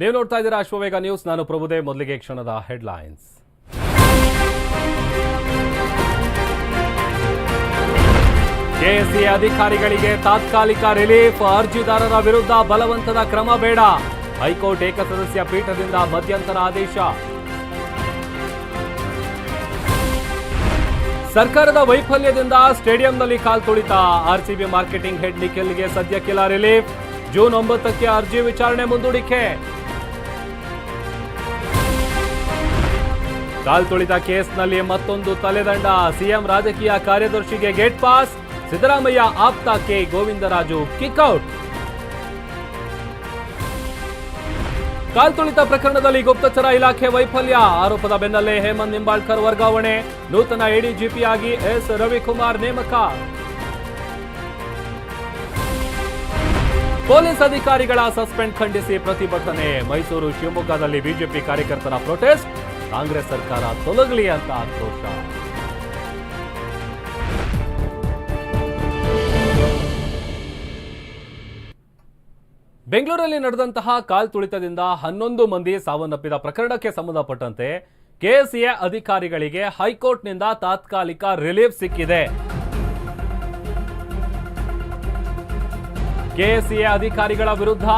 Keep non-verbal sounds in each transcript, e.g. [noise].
ನೀವು ನೋಡ್ತಾ ಇದ್ದೀರಾ ಅಶ್ವವೇಗ ನ್ಯೂಸ್. ನಾನು ಪ್ರಭುದೇ, ಮೊದಲಿಗೆ ಕ್ಷಣದ ಹೆಡ್ಲೈನ್ಸ್. ಕೆಎಸ್ಸಿ ಅಧಿಕಾರಿಗಳಿಗೆ ತಾತ್ಕಾಲಿಕ ರಿಲೀಫ್, ಅರ್ಜಿದಾರರ ವಿರುದ್ಧ ಬಲವಂತದ ಕ್ರಮ ಬೇಡ. ಹೈಕೋರ್ಟ್ ಏಕಸದಸ್ಯ ಪೀಠದಿಂದ ಮಧ್ಯಂತರ ಆದೇಶ. ಸರ್ಕಾರದ ವೈಫಲ್ಯದಿಂದ ಸ್ಟೇಡಿಯಂನಲ್ಲಿ ಕಾಲ್ತುಳಿತ ಆರ್ಸಿಬಿ ಮಾರ್ಕೆಟಿಂಗ್ ಹೆಡ್ ನಿಖಿಲ್ಗೆ ಸದ್ಯಕ್ಕಿಲ್ಲ ರಿಲೀಫ್. ಜೂನ್ ಒಂಬತ್ತಕ್ಕೆ ಅರ್ಜಿ ವಿಚಾರಣೆ ಮುಂದೂಡಿಕೆ ಕಾಲ್ತುಳಿತ ಕೇಸ್ನಲ್ಲಿ ಮತ್ತೊಂದು ತಲೆದಂಡ ಸಿಎಂ ರಾಜಕೀಯ ಕಾರ್ಯದರ್ಶಿಗೆ ಗೇಟ್ ಪಾಸ್ ಸಿದ್ದರಾಮಯ್ಯ ಆಪ್ತ ಕೆ ಗೋವಿಂದರಾಜು ಕಿಕ್ಔಟ್ ಕಾಲ್ತುಳಿತ ಪ್ರಕರಣದಲ್ಲಿ ಗುಪ್ತಚರ ಇಲಾಖೆ ವೈಫಲ್ಯ ಆರೋಪದ ಬೆನ್ನಲ್ಲೇ ಹೇಮಂತ್ ನಿಂಬಾಳ್ಕರ್ ವರ್ಗಾವಣೆ ನೂತನ ಎಡಿಜಿಪಿಯಾಗಿ ಎಸ್ ರವಿಕುಮಾರ್ ನೇಮಕ ಪೊಲೀಸ್ ಅಧಿಕಾರಿಗಳ ಸಸ್ಪೆಂಡ್ ಖಂಡಿಸಿ ಪ್ರತಿಭಟನೆ. ಮೈಸೂರು ಶಿವಮೊಗ್ಗದಲ್ಲಿ ಬಿಜೆಪಿ ಕಾರ್ಯಕರ್ತರ ಪ್ರೊಟೆಸ್ಟ್. ಕಾಂಗ್ರೆಸ್ ಸರ್ಕಾರ ತೊಲಗಲಿ ಅಂತ ಆಕ್ರೋಶ. ಬೆಂಗಳೂರಲ್ಲಿ ನಡೆದಂತಹ ಕಾಲ್ತುಳಿತದಿಂದ ಹನ್ನೊಂದು ಮಂದಿ ಸಾವನ್ನಪ್ಪಿದ ಪ್ರಕರಣಕ್ಕೆ ಸಂಬಂಧಪಟ್ಟಂತೆ ಕೆಎಸ್ಎ ಅಧಿಕಾರಿಗಳಿಗೆ ಹೈಕೋರ್ಟ್ನಿಂದ ತಾತ್ಕಾಲಿಕ ರಿಲೀಫ್ ಸಿಕ್ಕಿದೆ. ಕೆಎಸ್ಎ ಅಧಿಕಾರಿಗಳ ವಿರುದ್ಧ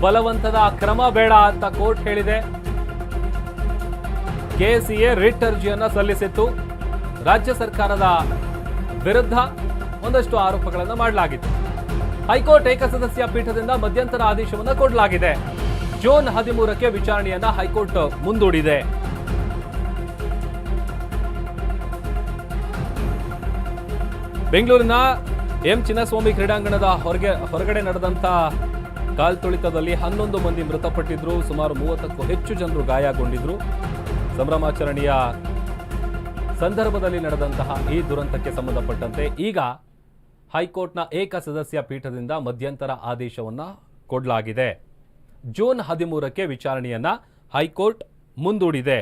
ಬಲವಂತದ ಕ್ರಮ ಬೇಡ ಅಂತ ಕೋರ್ಟ್ ಹೇಳಿದೆ. ಕೆಎಸ್ಸಿಎ ರಿಟ್ ಅರ್ಜಿಯನ್ನ ಸಲ್ಲಿಸಿತ್ತು. ರಾಜ್ಯ ಸರ್ಕಾರದ ವಿರುದ್ಧ ಒಂದಷ್ಟು ಆರೋಪಗಳನ್ನು ಮಾಡಲಾಗಿತ್ತು. ಹೈಕೋರ್ಟ್ ಏಕಸದಸ್ಯ ಪೀಠದಿಂದ ಮಧ್ಯಂತರ ಆದೇಶವನ್ನು ಕೊಡಲಾಗಿದೆ. ಜೂನ್ ಹದಿಮೂರಕ್ಕೆ ವಿಚಾರಣೆಯನ್ನ ಹೈಕೋರ್ಟ್ ಮುಂದೂಡಿದೆ. ಬೆಂಗಳೂರಿನ ಎಂ ಚಿನ್ನಸ್ವಾಮಿ ಕ್ರೀಡಾಂಗಣದ ಹೊರಗೆ ಹೊರಗಡೆ ನಡೆದಂತ ಕಾಲ್ತುಳಿತದಲ್ಲಿ ಹನ್ನೊಂದು ಮಂದಿ ಮೃತಪಟ್ಟಿದ್ರು, ಸುಮಾರು ಮೂವತ್ತಕ್ಕೂ ಹೆಚ್ಚು ಜನರು ಗಾಯಗೊಂಡಿದ್ರು. ಸಂಭ್ರಮಾಚರಣೆಯ ಸಂದರ್ಭದಲ್ಲಿ ನಡೆದಂತಹ ಈ ದುರಂತಕ್ಕೆ ಸಂಬಂಧಪಟ್ಟಂತೆ ಈಗ ಹೈಕೋರ್ಟ್ನ ಏಕ ಸದಸ್ಯ ಪೀಠದಿಂದ ಮಧ್ಯಂತರ ಆದೇಶವನ್ನು ಕೊಡಲಾಗಿದೆ. ಜೂನ್ ಹದಿಮೂರಕ್ಕೆ ವಿಚಾರಣೆಯನ್ನು ಹೈಕೋರ್ಟ್ ಮುಂದೂಡಿದೆ.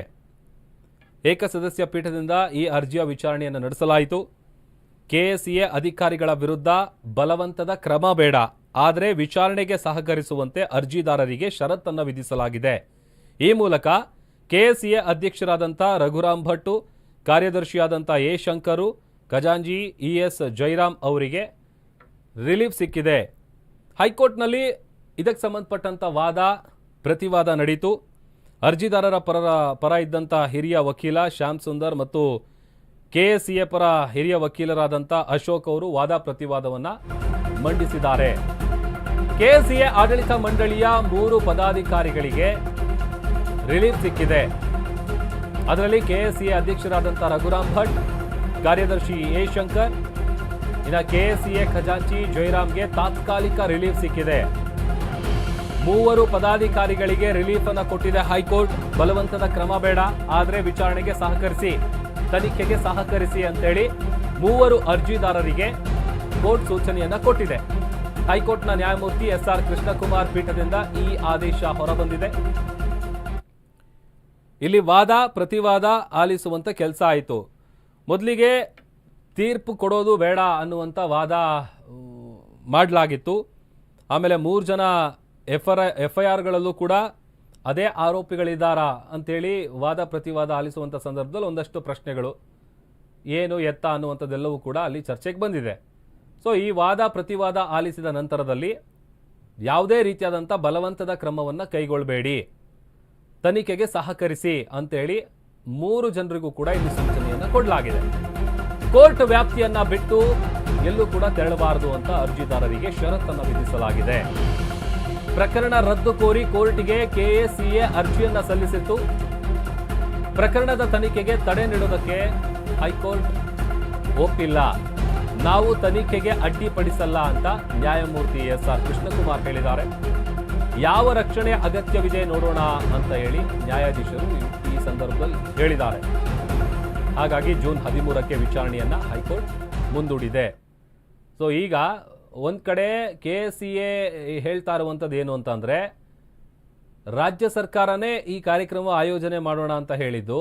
ಏಕಸದಸ್ಯ ಪೀಠದಿಂದ ಈ ಅರ್ಜಿಯ ವಿಚಾರಣೆಯನ್ನು ನಡೆಸಲಾಯಿತು. ಕೆಎಸ್ಎ ಅಧಿಕಾರಿಗಳ ವಿರುದ್ಧ ಬಲವಂತದ ಕ್ರಮ ಬೇಡ. ಆದರೆ ವಿಚಾರಣೆಗೆ ಸಹಕರಿಸುವಂತೆ ಅರ್ಜಿದಾರರಿಗೆ ಷರತ್ತನ್ನು ವಿಧಿಸಲಾಗಿದೆ. ಈ ಮೂಲಕ ಕೆಎಸ್ಎ ಅಧ್ಯಕ್ಷರಾದಂಥ ರಘುರಾಮ್ ಭಟ್ಟು ಕಾರ್ಯದರ್ಶಿಯಾದಂಥ ಎ ಶಂಕರು, ಖಜಾಂಜಿ ಇ ಎಸ್ ಜೈರಾಮ್ ಅವರಿಗೆ ರಿಲೀಫ್ ಸಿಕ್ಕಿದೆ. ಹೈಕೋರ್ಟ್ನಲ್ಲಿ ಇದಕ್ಕೆ ಸಂಬಂಧಪಟ್ಟಂಥ ವಾದ, ಪ್ರತಿವಾದ ನಡೀತು. ಅರ್ಜಿದಾರರ ಪರ ಪರ ಇದ್ದಂಥ ಹಿರಿಯ ವಕೀಲ ಶ್ಯಾಮ್ ಸುಂದರ್ ಮತ್ತು ಕೆಎಸ್ಸಿಎ ಪರ ಹಿರಿಯ ವಕೀಲರಾದಂಥ ಅಶೋಕ್ ಅವರು ವಾದ ಪ್ರತಿವಾದವನ್ನು ಮಂಡಿಸಿದ್ದಾರೆ. ಕೆಎಸ್ಸಿಎ ಆಡಳಿತ ಮಂಡಳಿಯ ಮೂರು ಪದಾಧಿಕಾರಿಗಳಿಗೆ ರಿಲೀಫ್ ಸಿಕ್ಕಿದೆ. ಅದರಲ್ಲಿ ಕೆಎಸ್ಸಿಎ ಅಧ್ಯಕ್ಷರಾದಂಥ ರಘುರಾಮ್ ಭಟ್, ಕಾರ್ಯದರ್ಶಿ ಎ ಶಂಕರ್, ಇನ್ನು ಕೆಎಸ್ಸಿಎ ಖಜಾಂಚಿ ಜಯರಾಮ್ಗೆ ತಾತ್ಕಾಲಿಕ ರಿಲೀಫ್ ಸಿಕ್ಕಿದೆ. ಮೂವರು ಪದಾಧಿಕಾರಿಗಳಿಗೆ ರಿಲೀಫ್ ಅನ್ನು ಕೊಟ್ಟಿದೆ ಹೈಕೋರ್ಟ್. ಬಲವಂತದ ಕ್ರಮ ಬೇಡ, ಆದರೆ ವಿಚಾರಣೆಗೆ ಸಹಕರಿಸಿ. ತನಿಖೆಗೆ ಸಹಕರಿಸಿ ಅಂತೇಳಿ ಮೂವರು ಅರ್ಜಿದಾರರಿಗೆ ಕೋರ್ಟ್ ಸೂಚನೆಯನ್ನ ಕೊಟ್ಟಿದೆ. ಹೈಕೋರ್ಟ್ನ ನ್ಯಾಯಮೂರ್ತಿ ಎಸ್ ಆರ್ ಕೃಷ್ಣಕುಮಾರ್ ಪೀಠದಿಂದ ಈ ಆದೇಶ ಹೊರಬಂದಿದೆ. ಇಲ್ಲಿ ವಾದ, ಪ್ರತಿವಾದ ಆಲಿಸುವಂತ ಕೆಲಸ ಆಯಿತು. ಮೊದಲಿಗೆ ತೀರ್ಪು ಕೊಡೋದು ಬೇಡ ಅನ್ನುವಂಥ ವಾದ ಮಾಡಲಾಗಿತ್ತು. ಆಮೇಲೆ ಮೂರು ಜನ ಎಫ್ ಆರ್ ಎಫ್ ಐ ಆರ್ಗಳಲ್ಲೂ ಕೂಡ ಅದೇ ಆರೋಪಿಗಳಿದ್ದಾರಾ ಅಂತೇಳಿ ವಾದ ಪ್ರತಿವಾದ ಆಲಿಸುವಂಥ ಸಂದರ್ಭದಲ್ಲಿ ಒಂದಷ್ಟು ಪ್ರಶ್ನೆಗಳು. ಏನು, ಎತ್ತ ಅನ್ನುವಂಥದ್ದೆಲ್ಲವೂ ಕೂಡ ಅಲ್ಲಿ ಚರ್ಚೆಗೆ ಬಂದಿದೆ. ಸೊ ಈ ವಾದ ಪ್ರತಿವಾದ ಆಲಿಸಿದ ನಂತರದಲ್ಲಿ ಯಾವುದೇ ರೀತಿಯಾದಂಥ ಬಲವಂತದ ಕ್ರಮವನ್ನು ಕೈಗೊಳ್ಳಬೇಡಿ. ತನಿಖೆಗೆ ಸಹಕರಿಸಿ ಅಂತೇಳಿ ಮೂರು ಜನರಿಗೂ ಕೂಡ ಇಲ್ಲಿ ಸೂಚನೆಯನ್ನು ಕೊಡಲಾಗಿದೆ. ಕೋರ್ಟ್ ವ್ಯಾಪ್ತಿಯನ್ನ ಬಿಟ್ಟು ಎಲ್ಲೂ ಕೂಡ ತೆರಳಬಾರದು ಅಂತ ಅರ್ಜಿದಾರರಿಗೆ ಷರತ್ತನ್ನು ವಿಧಿಸಲಾಗಿದೆ. ಪ್ರಕರಣ ರದ್ದು ಕೋರಿ ಕೋರ್ಟ್ಗೆ ಕೆಎಸಿಎ ಅರ್ಜಿಯನ್ನ ಸಲ್ಲಿಸಿತ್ತು. ಪ್ರಕರಣದ ತನಿಖೆಗೆ ತಡೆ ನೀಡೋದಕ್ಕೆ ಹೈಕೋರ್ಟ್ ಒಪ್ಪಿಲ್ಲ. ನಾವು ತನಿಖೆಗೆ ಅಡ್ಡಿಪಡಿಸಲ್ಲ ಅಂತ ನ್ಯಾಯಮೂರ್ತಿ ಎಸ್ ಆರ್ ಕೃಷ್ಣಕುಮಾರ್ ಹೇಳಿದ್ದಾರೆ. ಯಾವ ರಕ್ಷಣೆ ಅಗತ್ಯವಿದೆ ನೋಡೋಣ ಅಂತ ಹೇಳಿ ನ್ಯಾಯಾಧೀಶರು ಈ- ಸಂದರ್ಭದಲ್ಲಿ ಹೇಳಿದ್ದಾರೆ. ಹಾಗಾಗಿ ಜೂನ್ ಹದಿಮೂರಕ್ಕೆ ವಿಚಾರಣೆಯನ್ನ ಹೈಕೋರ್ಟ್ ಮುಂದೂಡಿದೆ. ಸೊ ಈಗ ಒಂದ್ ಕಡೆ ಕೆ ಸಿ ಎ ಹೇಳ್ತಾ ಇರುವಂಥದ್ದು ಏನು ಅಂತಂದರೆ, ರಾಜ್ಯ ಸರ್ಕಾರನೇ ಈ ಕಾರ್ಯಕ್ರಮ ಆಯೋಜನೆ ಮಾಡೋಣ ಅಂತ ಹೇಳಿದ್ದು,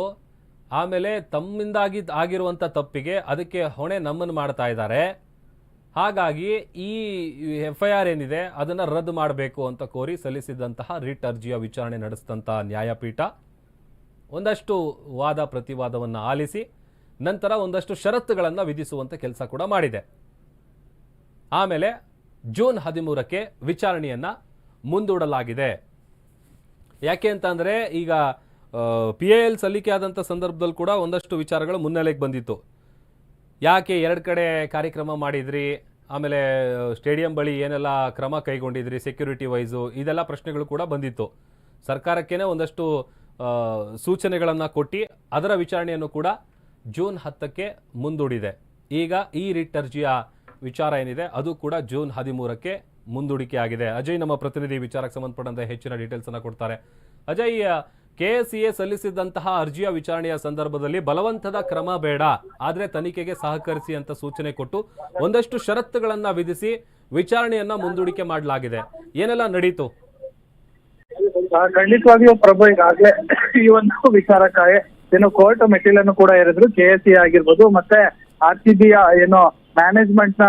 ಆಮೇಲೆ ತಮ್ಮಿಂದಾಗಿ ಆಗಿರುವಂಥ ತಪ್ಪಿಗೆ ಅದಕ್ಕೆ ಹೊಣೆ ನಮ್ಮನ್ನು ಮಾಡ್ತಾ ಇದ್ದಾರೆ. ಹಾಗಾಗಿ ಈ ಎಫ್ ಐ ಆರ್ ಏನಿದೆ, ಅದನ್ನು ರದ್ದು ಮಾಡಬೇಕು ಅಂತ ಕೋರಿ ಸಲ್ಲಿಸಿದಂತಹ ರಿಟ್ ಅರ್ಜಿಯ ವಿಚಾರಣೆ ನಡೆಸಿದಂತಹ ನ್ಯಾಯಪೀಠ ಒಂದಷ್ಟು ವಾದ ಪ್ರತಿವಾದವನ್ನು ಆಲಿಸಿ, ನಂತರ ಒಂದಷ್ಟು ಷರತ್ತುಗಳನ್ನು ವಿಧಿಸುವಂಥ ಕೆಲಸ ಕೂಡ ಮಾಡಿದೆ. ಆಮೇಲೆ ಜೂನ್ ಹದಿಮೂರಕ್ಕೆ ವಿಚಾರಣೆಯನ್ನು ಮುಂದೂಡಲಾಗಿದೆ. ಯಾಕೆ ಅಂತ ಅಂದರೆ ಈಗ ಪಿ ಎ ಎಲ್ ಸಲ್ಲಿಕೆ ಆದಂಥ ಸಂದರ್ಭದಲ್ಲಿ ಕೂಡ ಒಂದಷ್ಟು ವಿಚಾರಗಳು ಮುನ್ನೆಲೆಗೆ ಬಂದಿತ್ತು. ಯಾಕೆ ಎರಡು ಕಡೆ ಕಾರ್ಯಕ್ರಮ ಮಾಡಿದ್ರಿ? ಆಮೇಲೆ ಸ್ಟೇಡಿಯಂ ಬಳಿ ಏನೆಲ್ಲ ಕ್ರಮ ಕೈಗೊಂಡಿದ್ರಿ? ಸೆಕ್ಯೂರಿಟಿ ವೈಸು ಇದೆಲ್ಲ ಪ್ರಶ್ನೆಗಳು ಕೂಡ ಬಂದಿತ್ತು. ಸರ್ಕಾರಕ್ಕೇನೆ ಒಂದಷ್ಟು ಸೂಚನೆಗಳನ್ನು ಕೊಟ್ಟು ಅದರ ವಿಚಾರಣೆಯನ್ನು ಕೂಡ ಜೂನ್ ಹತ್ತಕ್ಕೆ ಮುಂದೂಡಿದೆ. ಈಗ ಈ ರಿಟ್ ಅರ್ಜಿಯ ವಿಚಾರ ಏನಿದೆ, ಅದು ಕೂಡ ಜೂನ್ ಹದಿಮೂರಕ್ಕೆ ಮುಂದೂಡಿಕೆ ಆಗಿದೆ ಅಜಯ್ ನಮ್ಮ ಪ್ರತಿನಿಧಿ, ವಿಚಾರಕ್ಕೆ ಸಂಬಂಧಪಟ್ಟಂತೆ ಹೆಚ್ಚಿನ ಡೀಟೇಲ್ಸ್ ಅನ್ನ ಕೊಡ್ತಾರೆ. ಅಜಯ್ ಕೆ ಎಸ್ ಎ ಸಲ್ಲಿಸಿದಂತಹ ಅರ್ಜಿಯ ವಿಚಾರಣೆಯ ಸಂದರ್ಭದಲ್ಲಿ ಬಲವಂತದ ಕ್ರಮ ಬೇಡ, ಆದರೆ ತನಿಖೆಗೆ ಸಹಕರಿಸಿ ಅಂತ ಸೂಚನೆ ಕೊಟ್ಟು ಒಂದಷ್ಟು ಷರತ್ತುಗಳನ್ನ ವಿಧಿಸಿ ವಿಚಾರಣೆಯನ್ನ ಮುಂದೂಡಿಕೆ ಮಾಡಲಾಗಿದೆ. ಏನೆಲ್ಲ ನಡೀತು? ಖಂಡಿತವಾಗಿಯೂ ಪ್ರಭು, ಈಗಾಗಲೇ ಈ ಒಂದು ವಿಚಾರಕ್ಕಾಗಿ ಏನು ಕೋರ್ಟ್ ಮೆಟ್ಟಿಲನ್ನು ಕೂಡ ಏರಿದ್ರು ಕೆ ಎಸ್ ಸಿ ಆಗಿರ್ಬೋದು, ಮತ್ತೆ ಆರ್ ಸಿ ಬಿ ಏನು ಮ್ಯಾನೇಜ್ಮೆಂಟ್ನ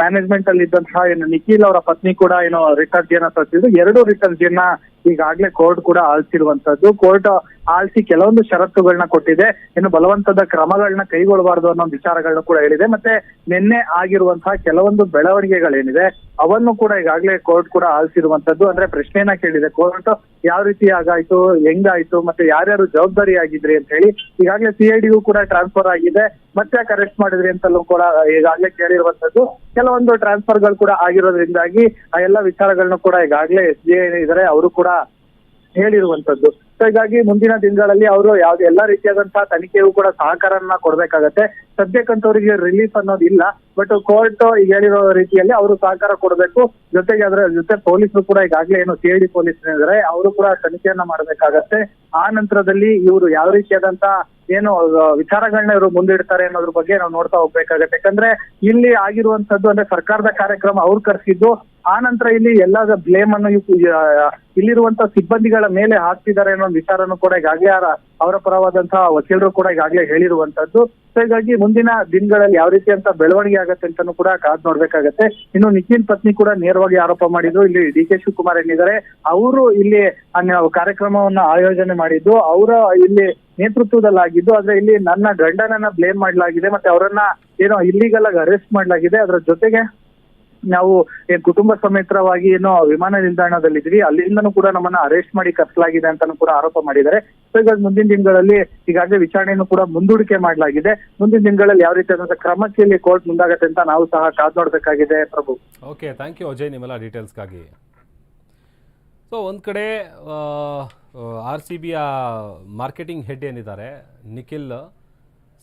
ಮ್ಯಾನೇಜ್ಮೆಂಟ್ ಅಲ್ಲಿ ಇದ್ದಂತಹ ಏನು ನಿಖಿಲ್ ಅವರ ಪತ್ನಿ ಕೂಡ ಏನೋ ರಿಟ್ ಅರ್ಜಿಯನ್ನ ಸಲ್ಲಿಸಿದ್ರು ಎರಡು ರಿಟ್ ಅರ್ಜಿಯನ್ನ ಈಗಾಗಲೇ ಕೋರ್ಟ್ ಕೂಡ ಆಳ್ತಿರುವಂತದ್ದು ಕೋರ್ಟ್ ಆಳ್ಸಿ ಕೆಲವೊಂದು ಷರತ್ತುಗಳನ್ನ ಕೊಟ್ಟಿದೆ. ಇನ್ನು ಬಲವಂತದ ಕ್ರಮಗಳನ್ನ ಕೈಗೊಳ್ಳಬಾರದು ಅನ್ನೋ ವಿಚಾರಗಳನ್ನ ಕೂಡ ಹೇಳಿದೆ. ಮತ್ತೆ ನಿನ್ನೆ ಆಗಿರುವಂತಹ ಕೆಲವೊಂದು ಬೆಳವಣಿಗೆಗಳೇನಿದೆ, ಅವನ್ನು ಕೂಡ ಈಗಾಗಲೇ ಕೋರ್ಟ್ ಕೂಡ ಆಲಿಸಿರುವಂತದ್ದು ಅಂದ್ರೆ ಪ್ರಶ್ನೆಯನ್ನ ಕೇಳಿದೆ. ಕೋರ್ಟ್ ಯಾವ ರೀತಿ ಆಗಾಯ್ತು, ಹೆಂಗಾಯ್ತು, ಮತ್ತೆ ಯಾರ್ಯಾರು ಜವಾಬ್ದಾರಿ ಆಗಿದ್ರಿ ಅಂತ ಹೇಳಿ ಈಗಾಗಲೇ ಸಿಐಡಿಗೂ ಕೂಡ ಟ್ರಾನ್ಸ್ಫರ್ ಆಗಿದೆ. ಮತ್ತೆ ಕರೆಕ್ಟ್ ಮಾಡಿದ್ರಿ ಅಂತಲೂ ಕೂಡ ಈಗಾಗಲೇ ಕೇಳಿರುವಂತದ್ದು ಕೆಲವೊಂದು ಟ್ರಾನ್ಸ್ಫರ್ಗಳು ಕೂಡ ಆಗಿರೋದ್ರಿಂದಾಗಿ ಆ ಎಲ್ಲ ವಿಚಾರಗಳನ್ನು ಕೂಡ ಈಗಾಗಲೇ ಎಸ್ ಬಿ ಐ ಇದ್ದಾರೆ ಅವರು ಕೂಡ ಹೇಳಿರುವಂತದ್ದು ಹೀಗಾಗಿ ಮುಂದಿನ ದಿನಗಳಲ್ಲಿ ಅವರು ಯಾವ್ದು ಎಲ್ಲಾ ರೀತಿಯಾದಂತಹ ತನಿಖೆಗೂ ಕೂಡ ಸಹಕಾರನ ಕೊಡ್ಬೇಕಾಗತ್ತೆ. ಸದ್ಯಕ್ಕಂತವ್ರಿಗೆ ರಿಲೀಫ್ ಅನ್ನೋದು ಇಲ್ಲ ಬಟ್ ಕೋರ್ಟ್ ಈಗ ಹೇಳಿರೋ ರೀತಿಯಲ್ಲಿ ಅವರು ಸಹಕಾರ ಕೊಡಬೇಕು. ಜೊತೆಗೆ ಅದರ ಜೊತೆ ಪೊಲೀಸರು ಕೂಡ ಈಗಾಗಲೇ ಏನು ಸಿಐಡಿ ಪೊಲೀಸ್ ಇದ್ದಾರೆ ಅವರು ಕೂಡ ತನಿಖೆಯನ್ನ ಮಾಡಬೇಕಾಗತ್ತೆ. ಆ ನಂತರದಲ್ಲಿ ಇವರು ಯಾವ ರೀತಿಯಾದಂತಹ ಏನು ವಿಚಾರಗಳನ್ನ ಇವರು ಮುಂದಿಡ್ತಾರೆ ಅನ್ನೋದ್ರ ಬಗ್ಗೆ ನಾವು ನೋಡ್ತಾ ಹೋಗ್ಬೇಕಾಗತ್ತೆ. ಯಾಕಂದ್ರೆ ಇಲ್ಲಿ ಆಗಿರುವಂತದ್ದು ಅಂದ್ರೆ ಸರ್ಕಾರದ ಕಾರ್ಯಕ್ರಮ ಅವ್ರು ಕರ್ಸಿದ್ದು ಆ ನಂತರ ಇಲ್ಲಿ ಎಲ್ಲ ಬ್ಲೇಮ್ ಅನ್ನು ಇಲ್ಲಿರುವಂತ ಸಿಬ್ಬಂದಿಗಳ ಮೇಲೆ ಹಾಕ್ತಿದ್ದಾರೆ ಅನ್ನೋ ವಿಚಾರನು ಕೂಡ ಈಗಾಗಲೇ ಅವರ ಪರವಾದಂತಹ ವಕೀಲರು ಕೂಡ ಈಗಾಗಲೇ ಹೇಳಿರುವಂತದ್ದು. ಸೊ ಹೀಗಾಗಿ ಮುಂದಿನ ದಿನಗಳಲ್ಲಿ ಯಾವ ರೀತಿ ಅಂತ ಬೆಳವಣಿಗೆ ಆಗತ್ತೆ ಅಂತಾನು ಕೂಡ ಕಾದ್ ನೋಡ್ಬೇಕಾಗತ್ತೆ. ಇನ್ನು ನಿಖಿಲ್ ಪತ್ನಿ ಕೂಡ ನೇರವಾಗಿ ಆರೋಪ ಮಾಡಿದ್ರು. ಇಲ್ಲಿ ಡಿ ಕೆ ಶಿವಕುಮಾರ್ ಏನಿದ್ದಾರೆ ಅವರು ಇಲ್ಲಿ ಕಾರ್ಯಕ್ರಮವನ್ನ ಆಯೋಜನೆ ಮಾಡಿದ್ದು. ಅವರ ಇಲ್ಲಿ ನೇತೃತ್ವದಲ್ಲಾಗಿದ್ದು. ಆದ್ರೆ ಇಲ್ಲಿ ನನ್ನ ಗಂಡನನ್ನ ಬ್ಲೇಮ್ ಮಾಡಲಾಗಿದೆ, ಮತ್ತೆ ಅವರನ್ನ ಏನೋ ಇಲ್ಲಿಗೆಲ್ಲ ಅರೆಸ್ಟ್ ಮಾಡಲಾಗಿದೆ. ಅದರ ಜೊತೆಗೆ ನಾವು ಕುಟುಂಬ ಸಮೇತರವಾಗಿ ಏನೋ ವಿಮಾನ ನಿಲ್ದಾಣದಲ್ಲಿದ್ವಿ ಅಲ್ಲಿಂದನೂ ಕೂಡ ನಮ್ಮನ್ನ ಅರೆಸ್ಟ್ ಮಾಡಿ ಕರೆಸಲಾಗಿದೆ ಅಂತಾನು ಕೂಡ ಆರೋಪ ಮಾಡಿದ್ದಾರೆ. ಸೊ ಈಗ ಮುಂದಿನ ದಿನಗಳಲ್ಲಿ ಈಗಾಗಲೇ ವಿಚಾರಣೆಯನ್ನು ಕೂಡ ಮುಂದೂಡಿಕೆ ಮಾಡಲಾಗಿದೆ. ಮುಂದಿನ ದಿನಗಳಲ್ಲಿ ಯಾವ ರೀತಿಯಾದಂತಹ ಕ್ರಮಕ್ಕೆ ಇಲ್ಲಿ ಕೋರ್ಟ್ ಮುಂದಾಗತ್ತೆ ಅಂತ ನಾವು ಸಹ ಕಾದ್ ನೋಡ್ಬೇಕಾಗಿದೆ, Prabhu. Okay thank you Ajay ನಿಮ್ಮೆಲ್ಲ ಡೀಟೇಲ್ಸ್ಗಾಗಿ ಸೊ ಒಂದು ಕಡೆ ಆರ್ ಸಿ ಬಿಯ ಮಾರ್ಕೆಟಿಂಗ್ ಹೆಡ್ ಏನಿದ್ದಾರೆ, ನಿಖಿಲ್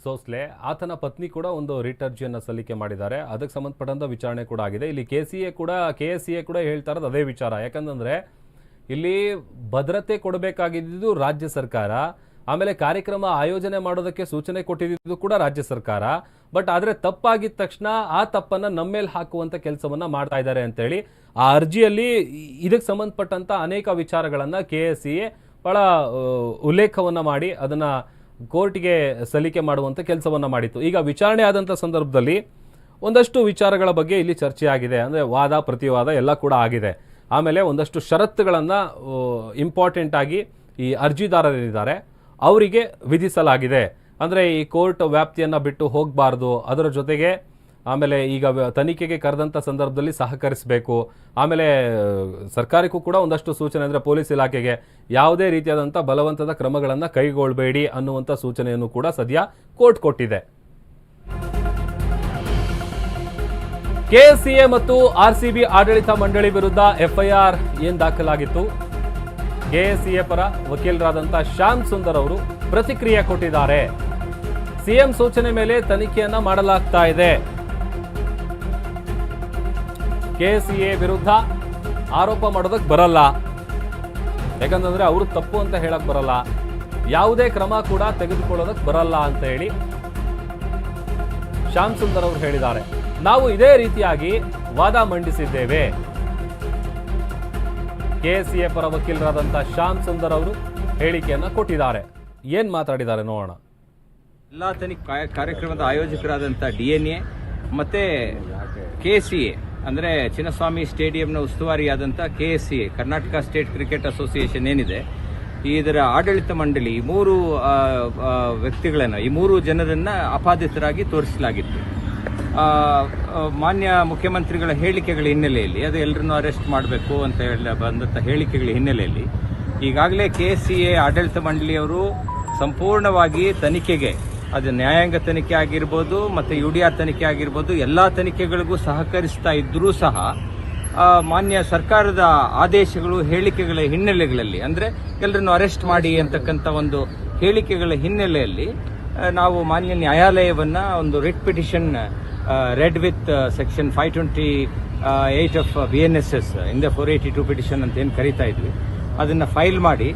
ಸೋಸ್ಲೆ. ಆತನ ಪತ್ನಿ ಕೂಡ ಒಂದು ರಿಟ್ ಅರ್ಜಿಯನ್ನು ಸಲ್ಲಿಕೆ ಮಾಡಿದ್ದಾರೆ. ಅದಕ್ಕೆ ಸಂಬಂಧಪಟ್ಟಂಥ ವಿಚಾರಣೆ ಕೂಡ ಆಗಿದೆ. ಇಲ್ಲಿ ಕೆ ಸಿ ಎ ಕೂಡ ಕೆ ಎಸ್ ಸಿ ಎ ಕೂಡ ಹೇಳ್ತಾ ಅದೇ ವಿಚಾರ. ಯಾಕಂತಂದ್ರೆ ಇಲ್ಲಿ ಭದ್ರತೆ ಕೊಡಬೇಕಾಗಿದ್ದು ರಾಜ್ಯ ಸರ್ಕಾರ. ಆಮೇಲೆ ಕಾರ್ಯಕ್ರಮ ಆಯೋಜನೆ ಮಾಡೋದಕ್ಕೆ ಸೂಚನೆ ಕೊಟ್ಟಿದ್ದು ಕೂಡ ರಾಜ್ಯ ಸರ್ಕಾರ. ಬಟ್ ಆದರೆ ತಪ್ಪಾಗಿದ್ದ ತಕ್ಷಣ ಆ ತಪ್ಪನ್ನ ನಮ್ಮ ಮೇಲೆ ಹಾಕುವಂತ ಕೆಲಸವನ್ನ ಮಾಡ್ತಾ ಇದ್ದಾರೆ ಅಂತೇಳಿ ಆ ಅರ್ಜಿಯಲ್ಲಿ ಇದಕ್ಕೆ ಸಂಬಂಧಪಟ್ಟಂತ ಅನೇಕ ವಿಚಾರಗಳನ್ನ ಕೆ ಎಸ್ ಸಿ ಎ ಉಲ್ಲೇಖವನ್ನು ಉಲ್ಲೇಖವನ್ನ ಮಾಡಿ ಅದನ್ನ ಕೋರ್ಟ್ಗೆ ಸಲ್ಲಿಕೆ ಮಾಡುವಂಥ ಕೆಲಸವನ್ನು ಮಾಡಿತ್ತು. ಈಗ ವಿಚಾರಣೆ ಆದಂಥ ಸಂದರ್ಭದಲ್ಲಿ ಒಂದಷ್ಟು ವಿಚಾರಗಳ ಬಗ್ಗೆ ಇಲ್ಲಿ ಚರ್ಚೆ ಆಗಿದೆ ಅಂದರೆ ವಾದ, ಪ್ರತಿವಾದ ಎಲ್ಲ ಕೂಡ ಆಗಿದೆ. ಆಮೇಲೆ ಒಂದಷ್ಟು ಷರತ್ತುಗಳನ್ನು ಇಂಪಾರ್ಟೆಂಟ್ ಆಗಿ ಈ ಅರ್ಜಿದಾರರಿದ್ದಾರೆ. ಅವರಿಗೆ ವಿಧಿಸಲಾಗಿದೆ. ಅಂದರೆ ಈ ಕೋರ್ಟ್ ವ್ಯಾಪ್ತಿಯನ್ನು ಬಿಟ್ಟು ಹೋಗಬಾರ್ದು. ಅದರ ಜೊತೆಗೆ ಆಮೇಲೆ ಈಗ ತನಿಖೆಗೆ ಕರೆದಂಥ ಸಂದರ್ಭದಲ್ಲಿ ಸಹಕರಿಸಬೇಕು. ಆಮೇಲೆ ಸರ್ಕಾರಕ್ಕೂ ಕೂಡ ಒಂದಷ್ಟು ಸೂಚನೆ ಅಂದರೆ ಪೊಲೀಸ್ ಇಲಾಖೆಗೆ ಯಾವುದೇ ರೀತಿಯಾದಂಥ ಬಲವಂತದ ಕ್ರಮಗಳನ್ನು ಕೈಗೊಳ್ಳಬೇಡಿ ಅನ್ನುವಂಥ ಸೂಚನೆಯನ್ನು ಕೂಡ ಸದ್ಯ ಕೋರ್ಟ್ ಕೊಟ್ಟಿದೆ. ಕೆಎಸ್ಸಿಎ ಮತ್ತು ಆರ್ಸಿಬಿ ಆಡಳಿತ ಮಂಡಳಿ ವಿರುದ್ಧ ಎಫ್ಐಆರ್ ಏನು ದಾಖಲಾಗಿತ್ತು? ಕೆಎಸ್ಸಿಎ ಪರ ವಕೀಲರಾದಂಥ ಶ್ಯಾಮ್ ಸುಂದರ್ ಅವರು ಪ್ರತಿಕ್ರಿಯೆ ಕೊಟ್ಟಿದ್ದಾರೆ. ಸಿಎಂ ಸೂಚನೆ ಮೇಲೆ ತನಿಖೆಯನ್ನ ಮಾಡಲಾಗ್ತಾ ಇದೆ. ಕೆಎಸ್ಸಿಎ ವಿರುದ್ಧ ಆರೋಪ ಮಾಡೋದಕ್ಕೆ ಬರಲ್ಲ. ಯಾಕಂತಂದರೆ ಅವರು ತಪ್ಪು ಅಂತ ಹೇಳಕ್ ಬರಲ್ಲ. ಯಾವುದೇ ಕ್ರಮ ಕೂಡ ತೆಗೆದುಕೊಳ್ಳೋದಕ್ಕೆ ಬರಲ್ಲ ಅಂತ ಹೇಳಿ ಶ್ಯಾಮ್ ಸುಂದರ್ ಅವರು ಹೇಳಿದ್ದಾರೆ. ನಾವು ಇದೇ ರೀತಿಯಾಗಿ ವಾದ ಮಂಡಿಸಿದ್ದೇವೆ. ಕೆಎಸ್ಸಿಎ ಪರ ವಕೀಲರಾದಂಥ ಶ್ಯಾಮ್ ಸುಂದರ್ ಅವರು ಹೇಳಿಕೆಯನ್ನು ಕೊಟ್ಟಿದ್ದಾರೆ. ಏನು ಮಾತಾಡಿದ್ದಾರೆ ನೋಡೋಣ. ಎಲ್ಲ ತನಿಖೆ ಕಾರ್ಯಕ್ರಮದ ಆಯೋಜಕರಾದಂಥ ಡಿ ಎನ್ ಎ ಮತ್ತು ಕೆ ಸಿ ಎ ಅಂದರೆ ಚಿನ್ನಸ್ವಾಮಿ ಸ್ಟೇಡಿಯಂನ ಉಸ್ತುವಾರಿಯಾದಂಥ K S C Karnataka state cricket association ಏನಿದೆ ಇದರ ಆಡಳಿತ ಮಂಡಳಿ ಈ ಮೂರು ವ್ಯಕ್ತಿಗಳನ್ನು, ಈ ಮೂರು ಜನರನ್ನು ಅಪಾದಿತರಾಗಿ ತೋರಿಸಲಾಗಿತ್ತು. ಮಾನ್ಯ ಮುಖ್ಯಮಂತ್ರಿಗಳ ಹೇಳಿಕೆಗಳ ಹಿನ್ನೆಲೆಯಲ್ಲಿ, ಅದು ಎಲ್ಲರನ್ನೂ ಅರೆಸ್ಟ್ ಮಾಡಬೇಕು ಅಂತ ಹೇಳಿ ಬಂದಂಥ ಹೇಳಿಕೆಗಳ ಹಿನ್ನೆಲೆಯಲ್ಲಿ, ಈಗಾಗಲೇ ಕೆ ಎಸ್ ಸಿ ಎ ಆಡಳಿತ ಮಂಡಳಿಯವರು ಸಂಪೂರ್ಣವಾಗಿ ತನಿಖೆಗೆ ಅದು ನ್ಯಾಯಾಂಗ ತನಿಖೆ ಆಗಿರ್ಬೋದು, ಮತ್ತು ಯು ಡಿ ಆರ್ ತನಿಖೆ ಆಗಿರ್ಬೋದು, ಎಲ್ಲ ತನಿಖೆಗಳಿಗೂ ಸಹಕರಿಸ್ತಾ ಇದ್ದರೂ ಸಹ ಮಾನ್ಯ ಸರ್ಕಾರದ ಆದೇಶಗಳು, ಹೇಳಿಕೆಗಳ ಹಿನ್ನೆಲೆಗಳಲ್ಲಿ, ಅಂದರೆ ಎಲ್ಲರನ್ನು ಅರೆಸ್ಟ್ ಮಾಡಿ ಅಂತಕ್ಕಂಥ ಒಂದು ಹೇಳಿಕೆಗಳ ಹಿನ್ನೆಲೆಯಲ್ಲಿ ನಾವು ಮಾನ್ಯ ನ್ಯಾಯಾಲಯವನ್ನು ಒಂದು writ petition read with section five twenty eight of B N S S ಇಂದ ಫೋರ್ ಏಯ್ಟಿ ಟು ಪಿಟಿಷನ್ ಅಂತ ಏನು ಕರಿತಾ ಇದ್ವಿ, ಅದನ್ನು ಫೈಲ್ ಮಾಡಿ